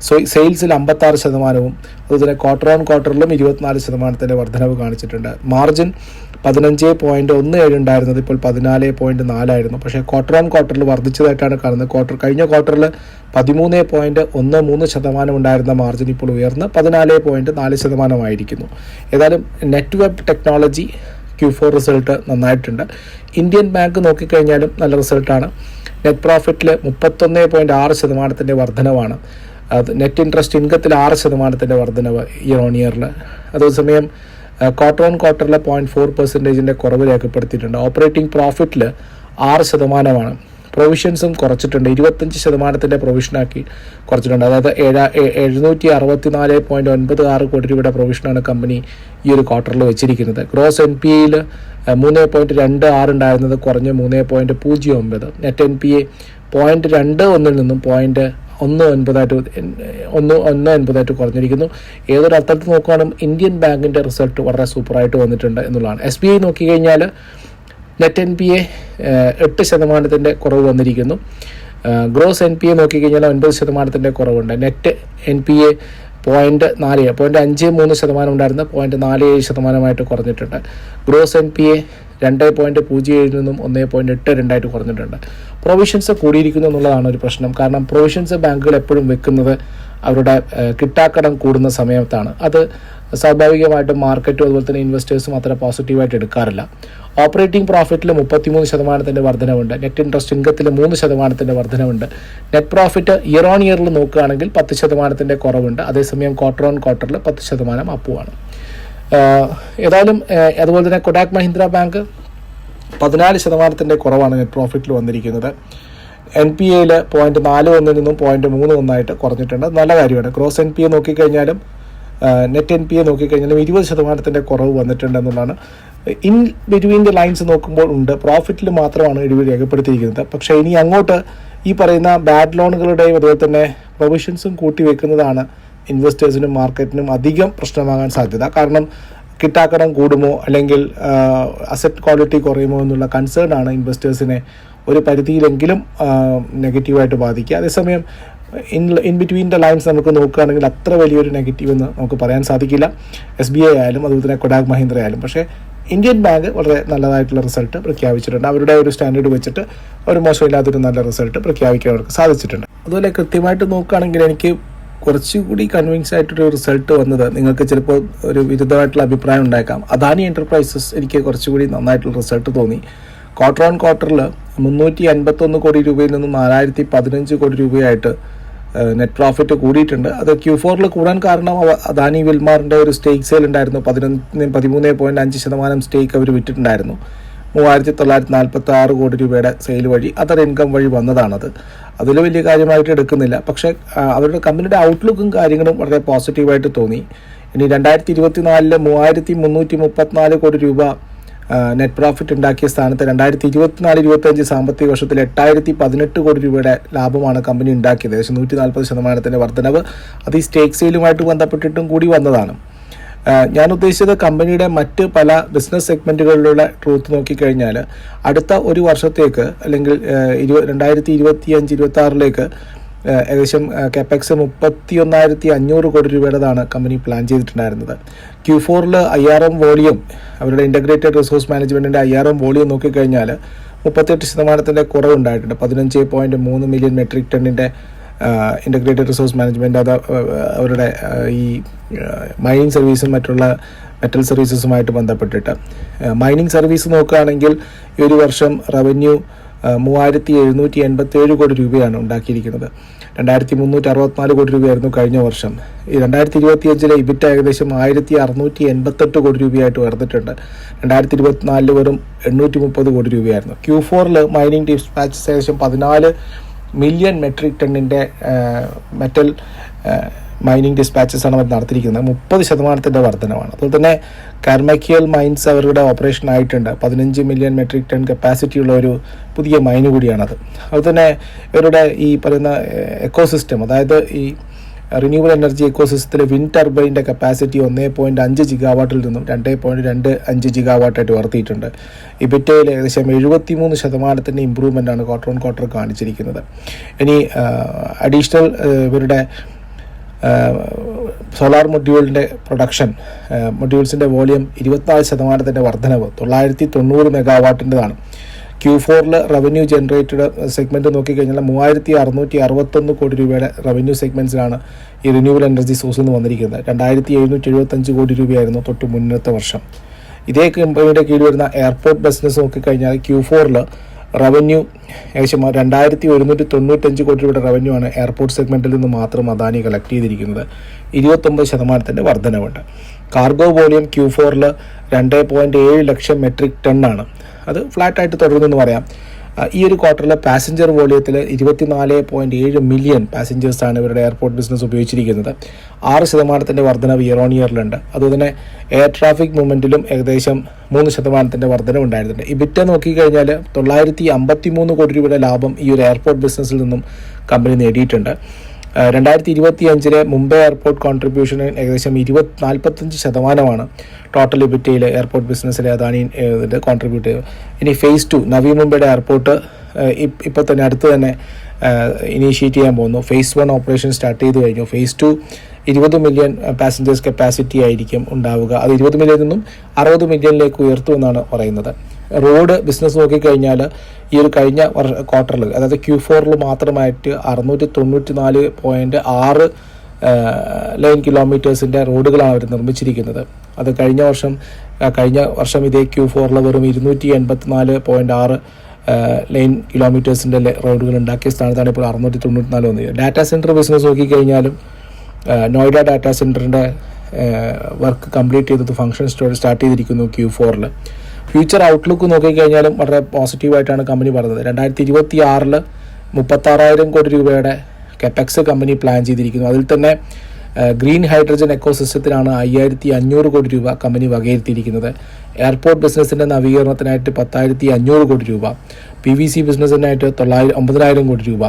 സോ സെയിൽസിൽ അമ്പത്താറ് ശതമാനവും അതുപോലെ ക്വാർട്ടർ ഓൺ ക്വാർട്ടറിലും ഇരുപത്തിനാല് ശതമാനത്തിന്റെ വർധനവ് കാണിച്ചിട്ടുണ്ട്. മാർജിൻ പതിനഞ്ച് പോയിന്റ് ഒന്ന് ഏഴ് ഉണ്ടായിരുന്നത് ഇപ്പോൾ പതിനാല് പോയിന്റ് നാലായിരുന്നു പക്ഷേ ക്വാർട്ടർ ഓൺ ക്വാർട്ടറിൽ വർദ്ധിച്ചതായിട്ടാണ് കാണുന്നത്. ക്വാർട്ടർ കഴിഞ്ഞ ക്വാർട്ടറിൽ പതിമൂന്ന് പോയിന്റ് ഒന്ന് മൂന്ന് ശതമാനം ഉണ്ടായിരുന്ന മാർജിൻ ഇപ്പോൾ ഉയർന്ന് പതിനാല് പോയിന്റ് നാല് ശതമാനമായിരിക്കുന്നു ഏതായാലും network technology Q four result നന്നായിട്ടുണ്ട്. ഇന്ത്യൻ ബാങ്ക് നോക്കിക്കഴിഞ്ഞാലും നല്ല റിസൾട്ടാണ് നെറ്റ് പ്രോഫിറ്റിൽ മുപ്പത്തൊന്ന് പോയിന്റ് ആറ് ശതമാനത്തിന്റെ വർധനവാണ്. അത് നെറ്റ് ഇൻട്രസ്റ്റ് ഇൻകത്തിൽ ആറ് ശതമാനത്തിന്റെ വർധനവ് ഇയർ ഓൺ ഇയറിൽ അതേസമയം ക്വാർട്ടർ ഓൺ ക്വാർട്ടറിൽ പോയിന്റ് ഫോർ പെർസെന്റേജിന്റെ കുറവ് രേഖപ്പെടുത്തിയിട്ടുണ്ട്. ഓപ്പറേറ്റിംഗ് പ്രോഫിറ്റിൽ ആറ് ശതമാനമാണ്. പ്രൊവിഷൻസും കുറച്ചിട്ടുണ്ട്. ഇരുപത്തഞ്ച് ശതമാനത്തിന്റെ പ്രൊവിഷനാക്കി കുറച്ചിട്ടുണ്ട്. അതായത് ഏഴാ എഴുന്നൂറ്റി അറുപത്തി നാല് പോയിന്റ് ഒൻപത് ആറ് കോടി രൂപയുടെ പ്രൊവിഷനാണ് കമ്പനി ഈ ഒരു ക്വാർട്ടറിൽ വെച്ചിരിക്കുന്നത്. ഗ്രോസ് എൻ പി എയിൽ മൂന്ന് പോയിന്റ് രണ്ട് ആറ് ഉണ്ടായിരുന്നത് കുറഞ്ഞ് മൂന്ന് പോയിന്റ് പൂജ്യം ഒമ്പത്. Net N P A point രണ്ട് ഒന്നിൽ നിന്നും പോയിന്റ് ഒന്ന് ഒൻപതായിട്ട് ഒന്ന് ഒന്ന് ഒൻപതായിട്ട് കുറഞ്ഞിരിക്കുന്നു. ഏതൊരു അർത്ഥത്തിൽ നോക്കുകയാണെങ്കിൽ ഇന്ത്യൻ ബാങ്കിന്റെ റിസൾട്ട് വളരെ സൂപ്പറായിട്ട് വന്നിട്ടുണ്ട് എന്നുള്ളതാണ്. എസ് ബി ഐ നോക്കിക്കഴിഞ്ഞാൽ നെറ്റ് എൻ പി എ എട്ട് ശതമാനത്തിന്റെ കുറവ് വന്നിരിക്കുന്നു. ഗ്രോസ് എൻ പി എ നോക്കിക്കഴിഞ്ഞാൽ ഒൻപത് ശതമാനത്തിന്റെ കുറവുണ്ട്. Net N P A point നാല് പോയിന്റ് അഞ്ച് മൂന്ന് ശതമാനം ഉണ്ടായിരുന്ന. പോയിന്റ് നാല് ഏഴ് ശതമാനമായിട്ട് കുറഞ്ഞിട്ടുണ്ട്. ഗ്രോസ് എൻ പി എ രണ്ട് പോയിന്റ് പൂജ്യം ഏഴിൽ നിന്നും ഒന്ന് പോയിന്റ് എട്ട് രണ്ടായിട്ട് കുറഞ്ഞിട്ടുണ്ട്. പ്രൊവിഷൻസ് കൂടിയിരിക്കുന്നു എന്നുള്ളതാണ് ഒരു പ്രശ്നം. കാരണം പ്രൊവിഷൻസ് ബാങ്കുകൾ എപ്പോഴും വെക്കുന്നത് അവരുടെ കിട്ടാക്കടം കൂടുന്ന സമയത്താണ്. അത് സ്വാഭാവികമായിട്ടും മാർക്കറ്റും അതുപോലെ തന്നെ ഇൻവെസ്റ്റേഴ്സും അത്ര പോസിറ്റീവായിട്ട് എടുക്കാറില്ല. ഓപ്പറേറ്റിംഗ് പ്രോഫിറ്റിൽ മുപ്പത്തിമൂന്ന് ശതമാനത്തിന്റെ വർധനവുണ്ട്. നെറ്റ് ഇൻട്രസ്റ്റ് ഇൻകത്തിൽ മൂന്ന് ശതമാനത്തിന്റെ വർധനവുണ്ട്. നെറ്റ് പ്രോഫിറ്റ് ഇയർ ഓൺ ഇയറിൽ നോക്കുകയാണെങ്കിൽ പത്ത് ശതമാനത്തിന്റെ കുറവുണ്ട്. അതേസമയം ക്വാർട്ടർ ഓൺ ക്വാർട്ടറിൽ പത്ത് ശതമാനം അപ്പുവാണ് ഏതായാലും അതുപോലെ തന്നെ കൊഡാക് മഹീന്ദ്ര ബാങ്ക് പതിനാല് ശതമാനത്തിന്റെ കുറവാണ് നെറ്റ് പ്രോഫിറ്റിൽ വന്നിരിക്കുന്നത്. എൻ പി എയിൽ പോയിന്റ് നാല് ഒന്നിൽ നിന്നും പോയിന്റ് മൂന്ന് ഒന്നായിട്ട് കുറഞ്ഞിട്ടുണ്ട്. നല്ല കാര്യമാണ്. ക്രോസ് എൻ പി എ നോക്കിക്കഴിഞ്ഞാലും നെറ്റ് എൻ പി എ നോക്കിക്കഴിഞ്ഞാലും ഇരുപത് ശതമാനത്തിന്റെ കുറവ് വന്നിട്ടുണ്ടെന്നുള്ളതാണ്. ഇൻ ബിറ്റ്വീൻ ദി ലൈൻസ് നോക്കുമ്പോൾ ഉണ്ട്. പ്രോഫിറ്റിൽ മാത്രമാണ് ഇടിവ് രേഖപ്പെടുത്തിയിരിക്കുന്നത്. പക്ഷേ ഇനി അങ്ങോട്ട് ഈ പറയുന്ന ബാഡ് ലോണുകളുടെയും അതുപോലെ തന്നെ പ്രൊവിഷൻസും കൂട്ടി വെക്കുന്നതാണ് ഇൻവെസ്റ്റേഴ്സിനും മാർക്കറ്റിനും അധികം പ്രശ്നമാകാൻ സാധ്യത. കാരണം കിട്ടാക്കടം കൂടുമോ അല്ലെങ്കിൽ അസറ്റ് ക്വാളിറ്റി കുറയുമോ എന്നുള്ള കൺസേൺ ആണ് ഇൻവെസ്റ്റേഴ്സിനെ ഒരു പരിധിയിലെങ്കിലും നെഗറ്റീവായിട്ട് ബാധിക്കുക. അതേസമയം in in between the lines നമുക്ക് നോക്കുകയാണെങ്കിൽ അത്ര വലിയൊരു നെഗറ്റീവ് എന്ന് നമുക്ക് പറയാൻ സാധിക്കില്ല. എസ് ബി ഐ ആയാലും അതുപോലെ തന്നെ കൊഡാക് മഹീന്ദ്ര ആയാലും. പക്ഷേ ഇന്ത്യൻ ബാങ്ക് വളരെ നല്ലതായിട്ടുള്ള റിസൾട്ട് പ്രഖ്യാപിച്ചിട്ടുണ്ട്. അവരുടെ ഒരു സ്റ്റാൻഡേർഡ് വെച്ചിട്ട് ഒരു മോശമില്ലാത്തൊരു നല്ല റിസൾട്ട് പ്രഖ്യാപിക്കാൻ അവർക്ക് സാധിച്ചിട്ടുണ്ട്. അതുപോലെ കൃത്യമായിട്ട് നോക്കുകയാണെങ്കിൽ എനിക്ക് കുറച്ചുകൂടി കൺവിൻസ് ആയിട്ടൊരു റിസൾട്ട് വന്നത് നിങ്ങൾക്ക് ചിലപ്പോൾ ഒരു വിരുദ്ധമായിട്ടുള്ള അഭിപ്രായം ഉണ്ടായേക്കാം. അദാനി എന്റർപ്രൈസസ് എനിക്ക് കുറച്ചുകൂടി നന്നായിട്ടുള്ള റിസൾട്ട് തോന്നി. ക്വാർട്ടർ ഓൺ ക്വാർട്ടറിൽ മുന്നൂറ്റി അൻപത്തൊന്ന് കോടി രൂപയിൽ നിന്നും നാലായിരത്തി പതിനഞ്ച് കോടി രൂപയായിട്ട് നെറ്റ് പ്രോഫിറ്റ് കൂടിയിട്ടുണ്ട്. അത് ക്യൂ ഫോറിൽ കൂടാൻ കാരണം അദാനി വിൽമാറിന്റെ ഒരു സ്റ്റേക്ക് സെയിൽ ഉണ്ടായിരുന്നു. പതിനൊന്ന് പതിമൂന്ന് പോയിന്റ് അഞ്ച് ശതമാനം സ്റ്റേക്ക് അവർ വിറ്റിട്ടുണ്ടായിരുന്നു. മൂവായിരത്തി തൊള്ളായിരത്തി നാൽപ്പത്തി ആറ് കോടി രൂപയുടെ സെയിൽ വഴി അതർ ഇൻകം വഴി വന്നതാണത്. അതിൽ വലിയ കാര്യമായിട്ട് എടുക്കുന്നില്ല. പക്ഷേ അവരുടെ കമ്പനിയുടെ ഔട്ട്ലുക്കും കാര്യങ്ങളും വളരെ പോസിറ്റീവായിട്ട് തോന്നി. ഇനി രണ്ടായിരത്തി ഇരുപത്തിനാലിൽ മൂവായിരത്തി മുന്നൂറ്റി മുപ്പത്തിനാല് കോടി രൂപ നെറ്റ് പ്രോഫിറ്റ് ഉണ്ടാക്കിയ സ്ഥാനത്ത് രണ്ടായിരത്തി ഇരുപത്തിനാല് ഇരുപത്തഞ്ച് സാമ്പത്തിക വർഷത്തിൽ എട്ടായിരത്തി പതിനെട്ട് കോടി രൂപയുടെ ലാഭമാണ് കമ്പനി ഉണ്ടാക്കിയത്. ഏകദേശം നൂറ്റി നാൽപ്പത് ശതമാനത്തിന്റെ വർധനവ് അത് ഈ സ്റ്റേക്ക് സെയിലുമായിട്ട് ബന്ധപ്പെട്ടിട്ടും കൂടി വന്നതാണ്. ഞാൻ ഉദ്ദേശിച്ചത് കമ്പനിയുടെ മറ്റ് പല ബിസിനസ് സെഗ്മെന്റുകളിലുള്ള ട്രൂത്ത് നോക്കിക്കഴിഞ്ഞാൽ അടുത്ത ഒരു വർഷത്തേക്ക് അല്ലെങ്കിൽ ഇരുപ രണ്ടായിരത്തി ഇരുപത്തി അഞ്ച് ഇരുപത്തി ആറിലേക്ക് ഏകദേശം കെപെക്സ് മുപ്പത്തി ഒന്നായിരത്തി അഞ്ഞൂറ് കോടി രൂപയുടേതാണ് കമ്പനി പ്ലാൻ ചെയ്തിട്ടുണ്ടായിരുന്നത്. ക്യൂ ഫോറിൽ ഐ ആർ എം വോളിയം അവരുടെ ഇന്റഗ്രേറ്റഡ് റിസോഴ്സ് മാനേജ്മെന്റിന്റെ ഐ ആർ എം വോളിയം നോക്കിക്കഴിഞ്ഞാൽ മുപ്പത്തെട്ട് ശതമാനത്തിന്റെ കുറവുണ്ടായിട്ടുണ്ട്. പതിനഞ്ച് പോയിന്റ് മൂന്ന് മില്യൺ മെട്രിക് ടണ്ണിന്റെ ഇന്റഗ്രേറ്റഡ് റിസോഴ്സ് മാനേജ്മെന്റ് അത് അവരുടെ ഈ മൈനിങ് സർവീസും മറ്റുള്ള മെറ്റൽ സർവീസസുമായിട്ട് ബന്ധപ്പെട്ടിട്ട്. മൈനിങ് സർവീസ് നോക്കുകയാണെങ്കിൽ ഈ ഒരു വർഷം റവന്യൂ മൂവായിരത്തി എഴുന്നൂറ്റി എൺപത്തി ഏഴ് കോടി രൂപയാണ് ഉണ്ടാക്കിയിരിക്കുന്നത്. രണ്ടായിരത്തി മുന്നൂറ്റി അറുപത്തിനാല് കോടി രൂപയായിരുന്നു കഴിഞ്ഞ വർഷം. ഈ രണ്ടായിരത്തി ഇരുപത്തി അഞ്ചിലെ ഇബിറ്റ ഏകദേശം ആയിരത്തി അറുന്നൂറ്റി എൺപത്തെട്ട് കോടി രൂപയായിട്ട് ഉയർന്നിട്ടുണ്ട്. രണ്ടായിരത്തി ഇരുപത്തിനാലിൽ വെറും എണ്ണൂറ്റി മുപ്പത് കോടി രൂപയായിരുന്നു. ക്യൂ ഫോറിൽ മൈനിങ് ഡിസ്പാച്ചസ് ഏകദേശം പതിനാല് മില്യൺ മെട്രിക് ടണ്ണിന്റെ മെറ്റൽ മൈനിങ് ഡിസ്പാച്ചസ് ആണ് അവർ നടത്തിയിരിക്കുന്നത്. മുപ്പത് ശതമാനത്തിന്റെ വർധനമാണ് അതുപോലെ തന്നെ കർമക്കിയൽ മൈൻസ് അവരുടെ ഓപ്പറേഷൻ ആയിട്ടുണ്ട്. പതിനഞ്ച് മില്യൺ മെട്രിക് ടൺ കപ്പാസിറ്റി ഉള്ള ഒരു പുതിയ മൈന് കൂടിയാണത്. അതുപോലെ തന്നെ ഇവരുടെ ഈ പറയുന്ന എക്കോസിസ്റ്റം അതായത് ഈ റിന്യൂവൽ എനർജി എക്കോസിസ്റ്റത്തിലെ വിൻഡ് ടർബൈന്റെ കപ്പാസിറ്റി ഒന്നേ പോയിന്റ് അഞ്ച് ജിഗാവാട്ടിൽ നിന്നും രണ്ടേ പോയിന്റ് രണ്ട് അഞ്ച് ജിഗാവാട്ടായിട്ട് ഉയർത്തിയിട്ടുണ്ട്. ഇബിറ്റയിൽ ഏകദേശം എഴുപത്തി മൂന്ന് ശതമാനത്തിന്റെ ഇമ്പ്രൂവ്മെന്റ് ആണ് ക്വാർട്ടർ ഓൺ ക്വാർട്ടർ കാണിച്ചിരിക്കുന്നത്. ഇനി അഡീഷണൽ ഇവരുടെ സോളാർ മൊഡ്യൂളിന്റെ പ്രൊഡക്ഷൻ മൊഡ്യൂൾസിന്റെ വോളിയം ഇരുപത്തിനാല് ശതമാനത്തിന്റെ വർധനവ് തൊള്ളായിരത്തി തൊണ്ണൂറ് മെഗാവാട്ടിന്റെതാണ് ക്യൂ ഫോറിൽ റവന്യൂ ജനറേറ്റഡ് സെഗ്മെന്റ് നോക്കിക്കഴിഞ്ഞാൽ മൂവായിരത്തി അറുന്നൂറ്റി അറുപത്തൊന്ന് കോടി രൂപയുടെ റവന്യൂ സെഗ്മെന്റ്സിലാണ് ഈ റിന്യൂവൽ എനർജി സോഴ്സിൽ നിന്ന് വന്നിരിക്കുന്നത്. രണ്ടായിരത്തി എഴുന്നൂറ്റി എഴുപത്തഞ്ച് കോടി രൂപയായിരുന്നു തൊട്ട് മുന്നത്തെ വർഷം. ഇതേ കമ്പനിയുടെ കീഴിൽ വരുന്ന എയർപോർട്ട് ബിസിനസ് നോക്കിക്കഴിഞ്ഞാൽ ക്യൂ ഫോറിൽ റവന്യൂ ഏകദേശം രണ്ടായിരത്തി ഒരുന്നൂറ്റി തൊണ്ണൂറ്റഞ്ച് കോടി രൂപയുടെ റവന്യൂ ആണ് എയർപോർട്ട് സെഗ്മെന്റിൽ നിന്ന് മാത്രം അദാനി കളക്ട് ചെയ്തിരിക്കുന്നത്. ഇരുപത്തൊമ്പത് ശതമാനത്തിന്റെ വർധനവുണ്ട്. കാർഗോ വോളിയം ക്യൂ ഫോറിൽ രണ്ട് പോയിന്റ് ഏഴ് ലക്ഷം മെട്രിക് ടണ്ണാണ് അത് ഫ്ലാറ്റായിട്ട് തുടരുന്നെന്ന് പറയാം. ഈ ഒരു ക്വാർട്ടറിലെ പാസഞ്ചർ വോളിയത്തിൽ ഇരുപത്തിനാല് പോയിന്റ് ഏഴ് മില്യൺ പാസഞ്ചേഴ്സാണ് ഇവരുടെ എയർപോർട്ട് ബിസിനസ് ഉപയോഗിച്ചിരിക്കുന്നത്. ആറ് ശതമാനത്തിന്റെ വർധനവ് ഇയർ ഓൺ ഇയറിലുണ്ട് അതുപോലെ എയർ ട്രാഫിക് മൂവ്മെന്റിലും ഏകദേശം മൂന്ന് ശതമാനത്തിന്റെ വർധനവ് ഉണ്ടായിരുന്നുണ്ട്. ഇബിറ്റ നോക്കിക്കഴിഞ്ഞാൽ തൊള്ളായിരത്തി അമ്പത്തി മൂന്ന് കോടി രൂപയുടെ ലാഭം ഈ ഒരു എയർപോർട്ട് ബിസിനസ്സിൽ നിന്നും കമ്പനി നേടിയിട്ടുണ്ട്. രണ്ടായിരത്തി ഇരുപത്തി അഞ്ചിലെ മുംബൈ എയർപോർട്ട് കോൺട്രിബ്യൂഷൻ ഏകദേശം ഇരുപത് നാൽപ്പത്തഞ്ച് ശതമാനമാണ് ടോട്ടൽ ഇബിറ്റയിൽ എയർപോർട്ട് ബിസിനസ്സിലെ അദാനി ഇതിന്റെ കോൺട്രിബ്യൂട്ട് ചെയ്തത്. ഇനി ഫേസ് ടു നവി മുംബൈയുടെ എയർപോർട്ട് ഇപ്പോൾ തന്നെ അടുത്ത് തന്നെ ഇനീഷ്യേറ്റ് ചെയ്യാൻ പോകുന്നു. ഫേസ് വൺ ഓപ്പറേഷൻ സ്റ്റാർട്ട് ചെയ്ത് കഴിഞ്ഞു. ഫേസ് ടു ഇരുപത് മില്യൺ പാസഞ്ചേഴ്സ് കപ്പാസിറ്റി ആയിരിക്കും ഉണ്ടാവുക. അത് ഇരുപത് മില്യണിൽ നിന്നും അറുപത് മില്യണിലേക്ക് ഉയർത്തുമെന്നാണ് പറയുന്നത്. റോഡ് ബിസിനസ് നോക്കിക്കഴിഞ്ഞാൽ ഈ ഒരു കഴിഞ്ഞ വർഷ ക്വാർട്ടറിൽ അതായത് ക്യൂ ഫോറിൽ മാത്രമായിട്ട് അറുന്നൂറ്റി തൊണ്ണൂറ്റി നാല് പോയിന്റ് ആറ് ലൈൻ കിലോമീറ്റേഴ്സിന്റെ റോഡുകളാണ് അവർ നിർമ്മിച്ചിരിക്കുന്നത്. അത് കഴിഞ്ഞ വർഷം കഴിഞ്ഞ വർഷം ഇതേ ക്യൂ ഫോറിൽ വെറും ഇരുന്നൂറ്റി എൺപത്തി നാല് പോയിന്റ് ആറ് ലൈൻ കിലോമീറ്റേഴ്സിന്റെ റോഡുകൾ ഉണ്ടാക്കിയ സ്ഥാനത്താണ് ഇപ്പോൾ അറുന്നൂറ്റി തൊണ്ണൂറ്റി നാല് വന്നത്. ഡാറ്റാ സെന്റർ ബിസിനസ് നോക്കിക്കഴിഞ്ഞാലും നോയിഡ ഡാറ്റാ സെന്ററിന്റെ വർക്ക് കംപ്ലീറ്റ് ചെയ്തത് ഫംഗ്ഷൻ സ്റ്റോർ സ്റ്റാർട്ട് ചെയ്തിരിക്കുന്നു ക്യൂ ഫോറിൽ ഫ്യൂച്ചർ ഔട്ട്ലുക്ക് നോക്കിക്കഴിഞ്ഞാലും വളരെ പോസിറ്റീവായിട്ടാണ് കമ്പനി പറഞ്ഞത് രണ്ടായിരത്തി ഇരുപത്തി ആറിൽ മുപ്പത്താറായിരം കോടി രൂപയുടെ കെപെക്സ് കമ്പനി പ്ലാൻ ചെയ്തിരിക്കുന്നു. അതിൽ തന്നെ ഗ്രീൻ ഹൈഡ്രജൻ എക്കോസിസ്റ്റത്തിനാണ് അയ്യായിരത്തി അഞ്ഞൂറ് കോടി രൂപ കമ്പനി വകയിരുത്തിയിരിക്കുന്നത്. എയർപോർട്ട് ബിസിനസ്സിന്റെ നവീകരണത്തിനായിട്ട് പത്തായിരത്തി അഞ്ഞൂറ് കോടി രൂപ. പി വി സി ബിസിനസ്സിനായിട്ട് തൊള്ളായിരം ഒമ്പതിനായിരം കോടി രൂപ.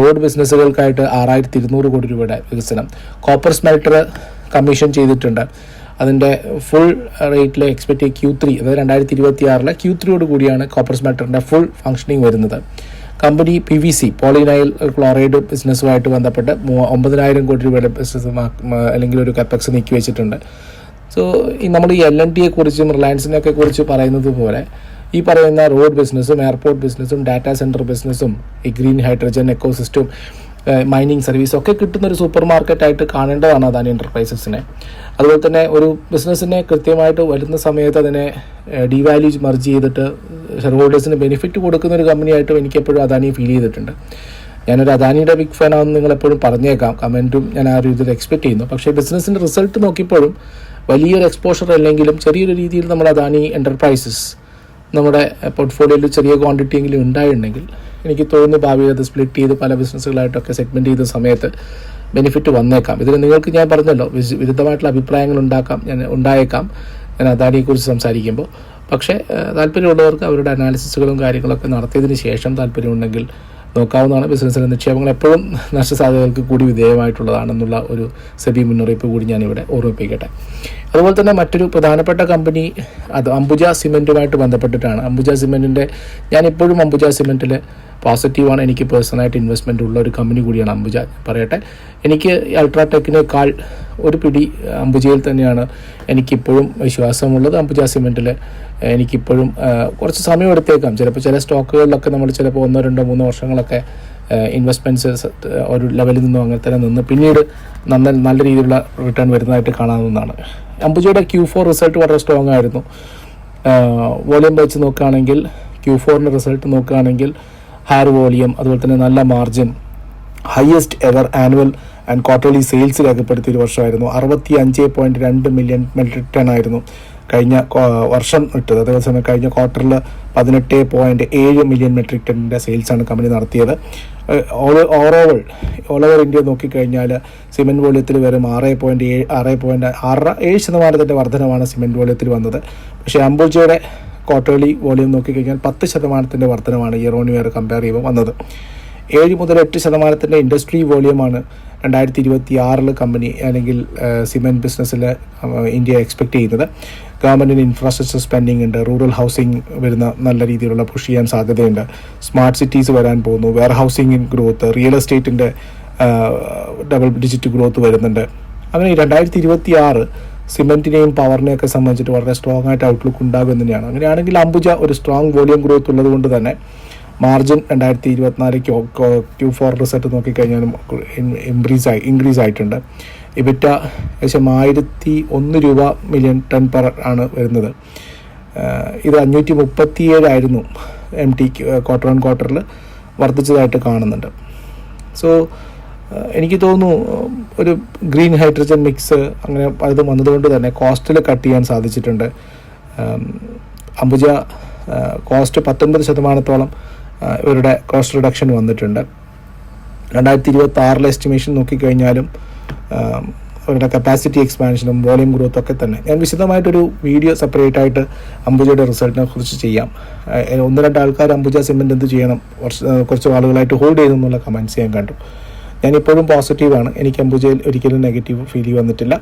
റോഡ് ബിസിനസ്സുകൾക്കായിട്ട് ആറായിരത്തി ഇരുന്നൂറ് കോടി രൂപയുടെ വികസനം. കോപ്പർ സ്മെൽട്ടർ കമ്മീഷൻ ചെയ്തിട്ടുണ്ട്. അതിന്റെ ഫുൾ റേറ്റിൽ എക്സ്പെക്ട് ക്യൂ ത്രീ അതായത് രണ്ടായിരത്തി ഇരുപത്തി ആറിലെ ക്യൂ ത്രീയോട് കൂടിയാണ് കോപ്പർ സ്മെൽട്ടറിന്റെ ഫുൾ ഫംഗ്ഷനിങ് വരുന്നത്. Company P V C polyvinyl chloride ബിസിനസ്സുമായിട്ട് ബന്ധപ്പെട്ട് ഒമ്പതിനായിരം കോടി രൂപയുടെ ബിസിനസ് അല്ലെങ്കിൽ ഒരു കപ്പക്സ് നീക്കി വെച്ചിട്ടുണ്ട് സോ നമ്മൾ ഈ എൽ എൻ ടിയെ കുറിച്ചും റിലയൻസിനെയൊക്കെ കുറിച്ച് പറയുന്നത് പോലെ ഈ പറയുന്ന റോഡ് ബിസിനസ്സും എയർപോർട്ട് ബിസിനസ്സും ഡാറ്റാ സെന്റർ ബിസിനസ്സും ഈ green hydrogen ecosystem mining service ഒക്കെ കിട്ടുന്ന ഒരു സൂപ്പർ മാർക്കറ്റായിട്ട് കാണേണ്ടതാണ് അദാനി എന്റർപ്രൈസസിനെ അതുപോലെ തന്നെ ഒരു ബിസിനസ്സിനെ കൃത്യമായിട്ട് വരുന്ന സമയത്ത് അതിനെ ഡിവാല്യൂ മർജ് ചെയ്തിട്ട് ഷെയർ ഹോൾഡേഴ്സിന് ബെനിഫിറ്റ് കൊടുക്കുന്ന ഒരു കമ്പനിയായിട്ടും എനിക്ക് എപ്പോഴും അദാനി ഫീൽ ചെയ്തിട്ടുണ്ട്. ഞാനൊരു അദാനിയുടെ ബിഗ് ഫാനാണെന്ന് നിങ്ങൾ എപ്പോഴും പറഞ്ഞേക്കാം. കമന്റും ഞാൻ ആ രീതിയിൽ എക്സ്പെക്ട് ചെയ്യുന്നു. പക്ഷേ ബിസിനസ്സിന്റെ റിസൾട്ട് നോക്കിയപ്പോഴും വലിയൊരു എക്സ്പോഷർ അല്ലെങ്കിലും ചെറിയൊരു രീതിയിൽ നമ്മൾ അദാനി എന്റർപ്രൈസസ് നമ്മുടെ പോർട്ട്ഫോളിയോയിൽ ചെറിയ ക്വാണ്ടിറ്റി എങ്കിലും ഉണ്ടായിട്ടുണ്ടെങ്കിൽ എനിക്ക് തോന്നുന്നു ഭാവിയിൽ അത് സ്പ്ലിറ്റ് ചെയ്ത് പല ബിസിനസ്സുകളായിട്ടൊക്കെ സെഗ്മെന്റ് ചെയ്ത സമയത്ത് ബെനിഫിറ്റ് വന്നേക്കാം. ഇതിൽ നിങ്ങൾക്ക് ഞാൻ പറഞ്ഞല്ലോ വിരുദ്ധമായിട്ടുള്ള അഭിപ്രായങ്ങൾ ഉണ്ടാക്കാം ഞാൻ ഉണ്ടായേക്കാം. ഞാൻ അദാനിയെക്കുറിച്ച് സംസാരിക്കുമ്പോൾ. പക്ഷേ താല്പര്യമുള്ളവർക്ക് അവരുടെ അനാലിസിസുകളും കാര്യങ്ങളൊക്കെ നടത്തിയതിന് ശേഷം താല്പര്യമുണ്ടെങ്കിൽ നോക്കാവുന്നതാണ്. ബിസിനസ്സിലെ നിക്ഷേപങ്ങൾ എപ്പോഴും നഷ്ടസാധ്യതകൾക്ക് കൂടി വിധേയമായിട്ടുള്ളതാണെന്നുള്ള ഒരു സെബി മുന്നറിയിപ്പ് കൂടി ഞാനിവിടെ ഓർമ്മിപ്പിക്കട്ടെ. അതുപോലെ തന്നെ മറ്റൊരു പ്രധാനപ്പെട്ട കമ്പനി അത് അംബുജ സിമെന്റുമായിട്ട് ബന്ധപ്പെട്ടിട്ടാണ്. അംബുജ സിമെന്റിന്റെ ഞാനിപ്പോഴും അംബുജ സിമെന്റിൽ പോസിറ്റീവാണ് എനിക്ക് പേഴ്സണലായിട്ട് ഇൻവെസ്റ്റ്മെന്റ് ഉള്ള ഒരു കമ്പനി കൂടിയാണ് അംബുജ. പറയട്ടെ എനിക്ക് അൾട്രാടെക്കിനേക്കാൾ ഒരു പിടി അംബുജയിൽ തന്നെയാണ് എനിക്കിപ്പോഴും വിശ്വാസമുള്ളത്. അംബുജ സിമെന്റിൽ എനിക്കിപ്പോഴും കുറച്ച് സമയം എടുത്തേക്കാം. ചിലപ്പോൾ ചില സ്റ്റോക്കുകളിലൊക്കെ നമ്മൾ ചിലപ്പോൾ ഒന്നോ രണ്ടോ മൂന്നോ വർഷങ്ങളൊക്കെ ഇൻവെസ്റ്റ്മെന്റ്സ് ഒരു ലെവലിൽ നിന്നും അങ്ങനെ തന്നെ നിന്ന് പിന്നീട് നന്ന നല്ല രീതിയിലുള്ള റിട്ടേൺ വരുന്നതായിട്ട് കാണാവുന്നതാണ് അംബുജയുടെ ക്യൂ ഫോർ റിസൾട്ട് വളരെ സ്ട്രോങ് ആയിരുന്നു. വോളിയം വെച്ച് നോക്കുകയാണെങ്കിൽ ക്യൂ ഫോറിന്റെ റിസൾട്ട് നോക്കുകയാണെങ്കിൽ ഹയർ വോളിയം അതുപോലെ തന്നെ നല്ല margin highest ever annual and quarterly sales രേഖപ്പെടുത്തിയ ഒരു വർഷമായിരുന്നു. അറുപത്തി അഞ്ച് പോയിന്റ് രണ്ട് മില്യൺ മെട്രിക് ടൺ ആയിരുന്നു. കഴിഞ്ഞ വർഷം ഇട്ടത്. അതേസമയം കഴിഞ്ഞ ക്വാർട്ടറിൽ പതിനെട്ട് പോയിന്റ് ഏഴ് മില്യൺ മെട്രിക് ടണ്ണിന്റെ സെയിൽസാണ് കമ്പനി നടത്തിയത്. ഓവർ ഓൾ ഓവർ ഇന്ത്യ നോക്കിക്കഴിഞ്ഞാൽ സിമെന്റ് വോള്യത്തിൽ വെറും ആറ് പോയിന്റ് ഏഴ് ആറ് പോയിന്റ് ആറ് ഏഴ് ശതമാനത്തിന്റെ വർധനമാണ് സിമെന്റ് വോള്യത്തിൽ വന്നത്. പക്ഷേ അംബുജയുടെ ക്വാർട്ടർലി വോളിയം നോക്കിക്കഴിഞ്ഞാൽ പത്ത് ശതമാനത്തിന്റെ വർധനമാണ് ഇയർ ഓൺ ഇയർ കമ്പയർ ചെയ്യുമ്പോൾ വന്നത്. ഏഴ് മുതൽ എട്ട് ശതമാനത്തിന്റെ ഇൻഡസ്ട്രി വോളിയമാണ് രണ്ടായിരത്തി ഇരുപത്തി ആറിൽ കമ്പനി അല്ലെങ്കിൽ സിമെന്റ് ബിസിനസ്സിൽ ഇന്ത്യ എക്സ്പെക്റ്റ് ചെയ്യുന്നത്. ഗവൺമെന്റിന് ഇൻഫ്രാസ്ട്രക്ചർ സ്പെൻഡിങ് ഉണ്ട് റൂറൽ ഹൗസിംഗ് വരുന്ന നല്ല രീതിയിലുള്ള പുഷ് ചെയ്യാൻ സാധ്യതയുണ്ട്. സ്മാർട്ട് സിറ്റീസ് വരാൻ പോകുന്നു warehousing in growth real എസ്റ്റേറ്റിന്റെ ഡബിൾ ഡിജിറ്റ് ഗ്രോത്ത് വരുന്നുണ്ട്. അങ്ങനെ രണ്ടായിരത്തി ഇരുപത്തി ആറ് സിമെന്റിനെയും പവറിനെയൊക്കെ സംബന്ധിച്ചിട്ട് വളരെ സ്ട്രോങ് ആയിട്ട് ഔട്ട്ലുക്ക് ഉണ്ടാകും തന്നെയാണ്. അങ്ങനെയാണെങ്കിൽ അംബുജ ഒരു സ്ട്രോങ് വോളിയം ഗ്രോത്ത് ഉള്ളത് കൊണ്ട് തന്നെ മാർജിൻ രണ്ടായിരത്തി ഇരുപത്തിനാല് ക്യൂ ഫോർ റിസൾട്ട് നോക്കിക്കഴിഞ്ഞാലും ഇൻക്രീസ് ആയി ഇൻക്രീസ് ആയിട്ടുണ്ട്. ഇബിറ്റ ഏകദേശം ആയിരത്തി ഒന്ന് രൂപ മില്യൺ ടൺ പെർ ആണ് വരുന്നത്. ഇത് അഞ്ഞൂറ്റി മുപ്പത്തിയേഴായിരുന്നു എം ടി ക്വാർട്ടർ ഓൺ ക്വാർട്ടറിൽ വർദ്ധിച്ചതായിട്ട് കാണുന്നുണ്ട്. സോ എനിക്ക് തോന്നുന്നു ഒരു ഗ്രീൻ ഹൈഡ്രജൻ മിക്സ് അങ്ങനെ പലതും വന്നതുകൊണ്ട് തന്നെ കോസ്റ്റിൽ കട്ട് ചെയ്യാൻ സാധിച്ചിട്ടുണ്ട്. അംബുജ കോസ്റ്റ് പത്തൊൻപത് ശതമാനത്തോളം ഇവരുടെ കോസ്റ്റ് റിഡക്ഷൻ വന്നിട്ടുണ്ട്. രണ്ടായിരത്തി ഇരുപത്തി ആറിലെ എസ്റ്റിമേഷൻ നോക്കിക്കഴിഞ്ഞാലും അവരുടെ കപ്പാസിറ്റി എക്സ്പാൻഷനും വോളിയം ഗ്രോത്തും ഒക്കെ തന്നെ. ഞാൻ വിശദമായിട്ടൊരു വീഡിയോ സെപ്പറേറ്റ് ആയിട്ട് അംബുജയുടെ റിസൾട്ടിനെ കുറിച്ച് ചെയ്യാം. ഒന്ന് രണ്ട് ആൾക്കാർ അംബുജ സിമെന്റ് എന്ത് ചെയ്യണം കുറച്ച് കുറച്ച് ആളുകളായിട്ട് ഹോൾഡ് ചെയ്തു എന്നുള്ള കമൻസ് ഞാൻ കണ്ടു. ഞാനിപ്പോഴും പോസിറ്റീവാണ് എനിക്ക് അംബുജയിൽ ഒരിക്കലും നെഗറ്റീവ് ഫീൽ വന്നിട്ടില്ല.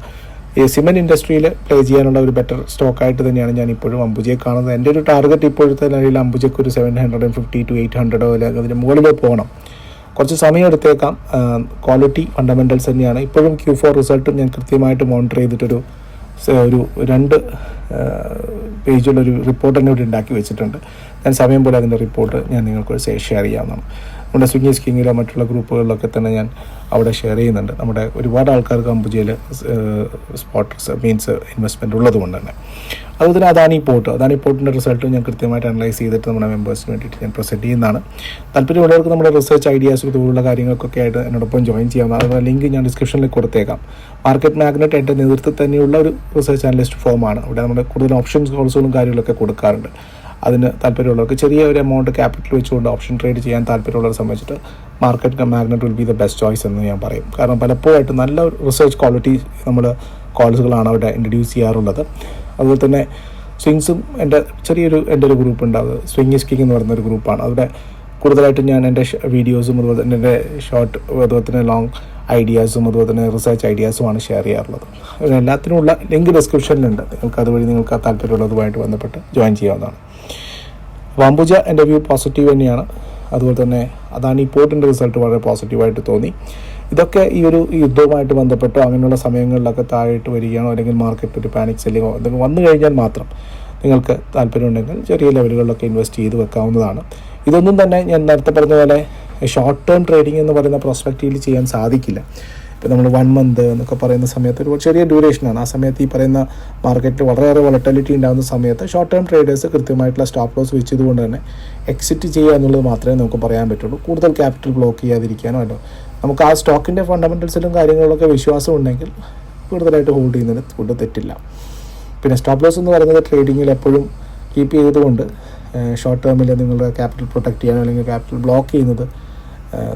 ഈ സിമെന്റ് ഇൻഡസ്ട്രിയിൽ പ്ലേ ചെയ്യാനുള്ള ഒരു ബെറ്റർ സ്റ്റോക്കായിട്ട് തന്നെയാണ് ഞാൻ ഇപ്പോഴും അംബുജയെ കാണുന്നത്. എന്റെ ഒരു ടാർഗറ്റ് ഇപ്പോഴത്തെ നിലയിൽ അംബുജയ്ക്ക് ഒരു seven hundred and fifty to eight ഹൺഡ്രഡോ അല്ലെങ്കിൽ അതിന് മുകളിൽ പോകണം. കുറച്ച് സമയം എടുത്തേക്കാം. ക്വാളിറ്റി ഫണ്ടമെന്റൽസ് തന്നെയാണ്. ഇപ്പോഴും ക്യൂ ഫോർ റിസൾട്ടും ഞാൻ കൃത്യമായിട്ട് മോണിറ്റർ ചെയ്തിട്ടൊരു ഒരു രണ്ട് പേജുള്ളൊരു റിപ്പോർട്ട് തന്നെ ഇവിടെ ഉണ്ടാക്കി വെച്ചിട്ടുണ്ട്. ഞാൻ സമയം പോലെ അതിന്റെ റിപ്പോർട്ട് ഞാൻ നിങ്ങൾക്ക് ഷെയർ ചെയ്യാവുന്നതാണ്. നമ്മുടെ സ്വിങ്ങി സ്കിങ്ങിലോ മറ്റുള്ള ഗ്രൂപ്പുകളിലൊക്കെ തന്നെ ഞാൻ അവിടെ ഷെയർ ചെയ്യുന്നുണ്ട്. നമ്മുടെ ഒരുപാട് ആൾക്കാർക്ക് അംബുജയിൽ സ്പോട്ട് മീൻസ് ഇൻവെസ്റ്റ്മെന്റ് ഉള്ളത് കൊണ്ട് തന്നെ. അതുപോലെ തന്നെ അദാനി പോർട്ട്. അദാനി പോർട്ടിന്റെ റിസൾട്ട് ഞാൻ കൃത്യമായിട്ട് അനലൈസ് ചെയ്തിട്ട് നമ്മുടെ മെമ്പേഴ്സിന് വേണ്ടിയിട്ട് ഞാൻ പ്രസന്റ് ചെയ്യുന്നതാണ്. താല്പര്യമുള്ളവർക്ക് നമ്മുടെ റിസർച്ച് ഐഡിയാസ് ഇതുപോലുള്ള കാര്യങ്ങൾക്കൊക്കെ ആയിട്ട് എന്നോടൊപ്പം ജോയിൻ ചെയ്യാം. അതുപോലെ ലിങ്ക് ഞാൻ ഡിസ്ക്രിപ്ഷനിൽ കൊടുത്തേക്കാം. മാർക്കറ്റ് മാഗ്നറ്റ് എന്റെ നേതൃത്വത്തിൽ തന്നെയുള്ള ഒരു റിസർച്ച് അനലിസ്റ്റ് ഫോമാണ് അവിടെ നമ്മുടെ കൂടുതൽ ഓപ്ഷൻസ് കോഴ്സുകളും കാര്യങ്ങളൊക്കെ കൊടുക്കാറുണ്ട്. അതിന് താല്പര്യമുള്ളവർക്ക് ചെറിയ ഒരു എമൗണ്ട് ക്യാപിറ്റൽ വെച്ചുകൊണ്ട് ഓപ്ഷൻ ട്രേഡ് ചെയ്യാൻ താല്പര്യമുള്ളവരെ സംബന്ധിച്ചിട്ട് market magnet will be the best choice എന്ന് ഞാൻ പറയും. കാരണം പലപ്പോഴായിട്ട് നല്ല റിസർച്ച് ക്വാളിറ്റി നമ്മൾ കോൾസുകളാണ് അവിടെ ഇൻട്രൊഡ്യൂസ് ചെയ്യാറുള്ളത്. അതുപോലെ തന്നെ സ്വിങ്സും എന്റെ ചെറിയൊരു എന്റെ ഒരു ഗ്രൂപ്പ് ഉണ്ട്. അത് സ്വിങ് സ്കിങ് എന്ന് പറയുന്ന ഒരു ഗ്രൂപ്പാണ് അവിടെ കൂടുതലായിട്ടും ഞാൻ എന്റെ വീഡിയോസും അതുപോലെ തന്നെ എന്റെ ഷോർട്ട് അതുപോലെ തന്നെ ലോങ് ഐഡിയാസും അതുപോലെ തന്നെ റിസർച്ച് ഐഡിയാസുമാണ് ഷെയർ ചെയ്യാറുള്ളത്. എല്ലാത്തിനുമുള്ള ലിങ്ക് ഡിസ്ക്രിപ്ഷനിലുണ്ട്. നിങ്ങൾക്ക് അതുവഴി നിങ്ങൾക്ക് ആ താല്പര്യമുള്ളതുമായിട്ട് ബന്ധപ്പെട്ട് ജോയിൻ ചെയ്യാവുന്നതാണ്. അപ്പോൾ എന്റെ വ്യൂ പോസിറ്റീവ് തന്നെയാണ്. അതുപോലെ തന്നെ അതാണ് ഈ പോർട്ടിന്റെ റിസൾട്ട് വളരെ പോസിറ്റീവായിട്ട് തോന്നി. ഇതൊക്കെ ഈ ഒരു യുദ്ധവുമായിട്ട് ബന്ധപ്പെട്ടോ അങ്ങനെയുള്ള സമയങ്ങളിലൊക്കെ താഴെയിട്ട് വരികയാണോ അല്ലെങ്കിൽ മാർക്കറ്റ് ഒരു പാനിക് സെല്ലിങ്ങോ എന്തെങ്കിലും വന്നു കഴിഞ്ഞാൽ മാത്രം നിങ്ങൾക്ക് താല്പര്യമുണ്ടെങ്കിൽ ചെറിയ ലെവലുകളിലൊക്കെ ഇൻവെസ്റ്റ് ചെയ്ത് വെക്കാവുന്നതാണ്. ഇതൊന്നും തന്നെ ഞാൻ നേരത്തെ പറഞ്ഞ പോലെ ഷോർട്ട് ടേം ട്രേഡിംഗ് എന്ന് പറയുന്ന പ്രോസ്പെക്റ്റീവിൽ ചെയ്യാൻ സാധിക്കില്ല. ഇപ്പോൾ നമ്മൾ വൺ മന്ത് എന്നൊക്കെ പറയുന്ന സമയത്ത് ഒരു ചെറിയ ഡ്യൂറേഷനാണ് ആ സമയത്ത് ഈ പറയുന്ന മാർക്കറ്റിൽ വളരെയേറെ വോളറ്റിലിറ്റി ഉണ്ടാകുന്ന സമയത്ത് ഷോർട്ട് ടേം ട്രേഡേഴ്സ് കൃത്യമായിട്ടുള്ള സ്റ്റോപ്പ് ലോസ് വെച്ചതുകൊണ്ട് തന്നെ എക്സിറ്റ് ചെയ്യുക എന്നുള്ളത് മാത്രമേ നമുക്ക് പറയാൻ പറ്റുള്ളൂ. കൂടുതൽ ക്യാപിറ്റൽ ബ്ലോക്ക് ചെയ്യാതിരിക്കാനോ അല്ലോ. നമുക്ക് ആ സ്റ്റോക്കിന്റെ ഫണ്ടമെന്റൽസിലും കാര്യങ്ങളിലൊക്കെ വിശ്വാസം ഉണ്ടെങ്കിൽ കൂടുതലായിട്ട് ഹോൾഡ് ചെയ്യുന്നതിന് കൂടുതൽ തെറ്റില്ല. പിന്നെ സ്റ്റോപ്പ് ലോസ് എന്ന് പറയുന്നത് ട്രേഡിങ്ങിൽ എപ്പോഴും കീപ്പ് ചെയ്തുകൊണ്ട് ഷോർട്ട് ടേമിൽ നിങ്ങളുടെ ക്യാപിറ്റൽ പ്രൊട്ടക്റ്റ് ചെയ്യാനോ അല്ലെങ്കിൽ ക്യാപിറ്റൽ ബ്ലോക്ക് ചെയ്യുന്നത്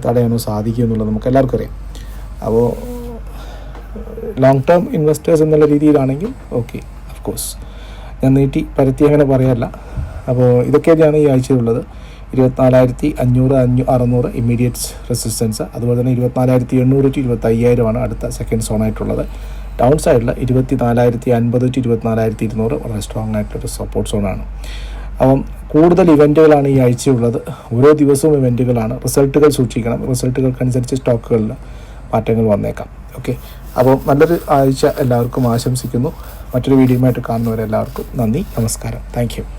തടയാനോ സാധിക്കും എന്നുള്ളത് നമുക്ക് എല്ലാവർക്കും അറിയാം. അപ്പോൾ ലോങ് ടേം ഇൻവെസ്റ്റേഴ്സ് എന്നുള്ള രീതിയിലാണെങ്കിൽ ഓക്കെ ഓഫ് കോഴ്സ് ഞാൻ നീട്ടി പരത്തി അങ്ങനെ പറയാറില്ല അപ്പോൾ ഇതൊക്കെയാണ് ഈ ആഴ്ചയിലുള്ളത്. ഇരുപത്തിനാലായിരത്തി അഞ്ഞൂറ് അഞ്ഞൂ അറുന്നൂറ് ഇമ്മീഡിയറ്റ് റെസിസ്റ്റൻസ് അതുപോലെ തന്നെ ഇരുപത്തിനാലായിരത്തി എണ്ണൂറ് ടു ഇരുപത്തയ്യായിരമാണ് അടുത്ത സെക്കൻഡ് സോണായിട്ടുള്ളത് ഡൗൺ സൈഡിൽ ഇരുപത്തി നാലായിരത്തി അൻപത് ടു ഇരുപത്തിനാലായിരത്തി ഇരുന്നൂറ് വളരെ സ്ട്രോങ് ആയിട്ടുള്ളൊരു സപ്പോർട്ട് സോണാണ് അപ്പം കൂടുതൽ ഇവന്റുകളാണ് ഈ ആഴ്ചയുള്ളത്. ഓരോ ദിവസവും ഇവന്റുകളാണ് റിസൾട്ടുകൾ സൂക്ഷിക്കണം. റിസൾട്ടുകൾക്കനുസരിച്ച് സ്റ്റോക്കുകളിൽ മാറ്റങ്ങൾ വന്നേക്കാം. ഓക്കെ? അപ്പോൾ നല്ലൊരു ആഴ്ച എല്ലാവർക്കും ആശംസിക്കുന്നു. മറ്റൊരു വീഡിയോയുമായിട്ട് കാണുന്നവരെല്ലാവർക്കും നന്ദി. നമസ്കാരം. താങ്ക്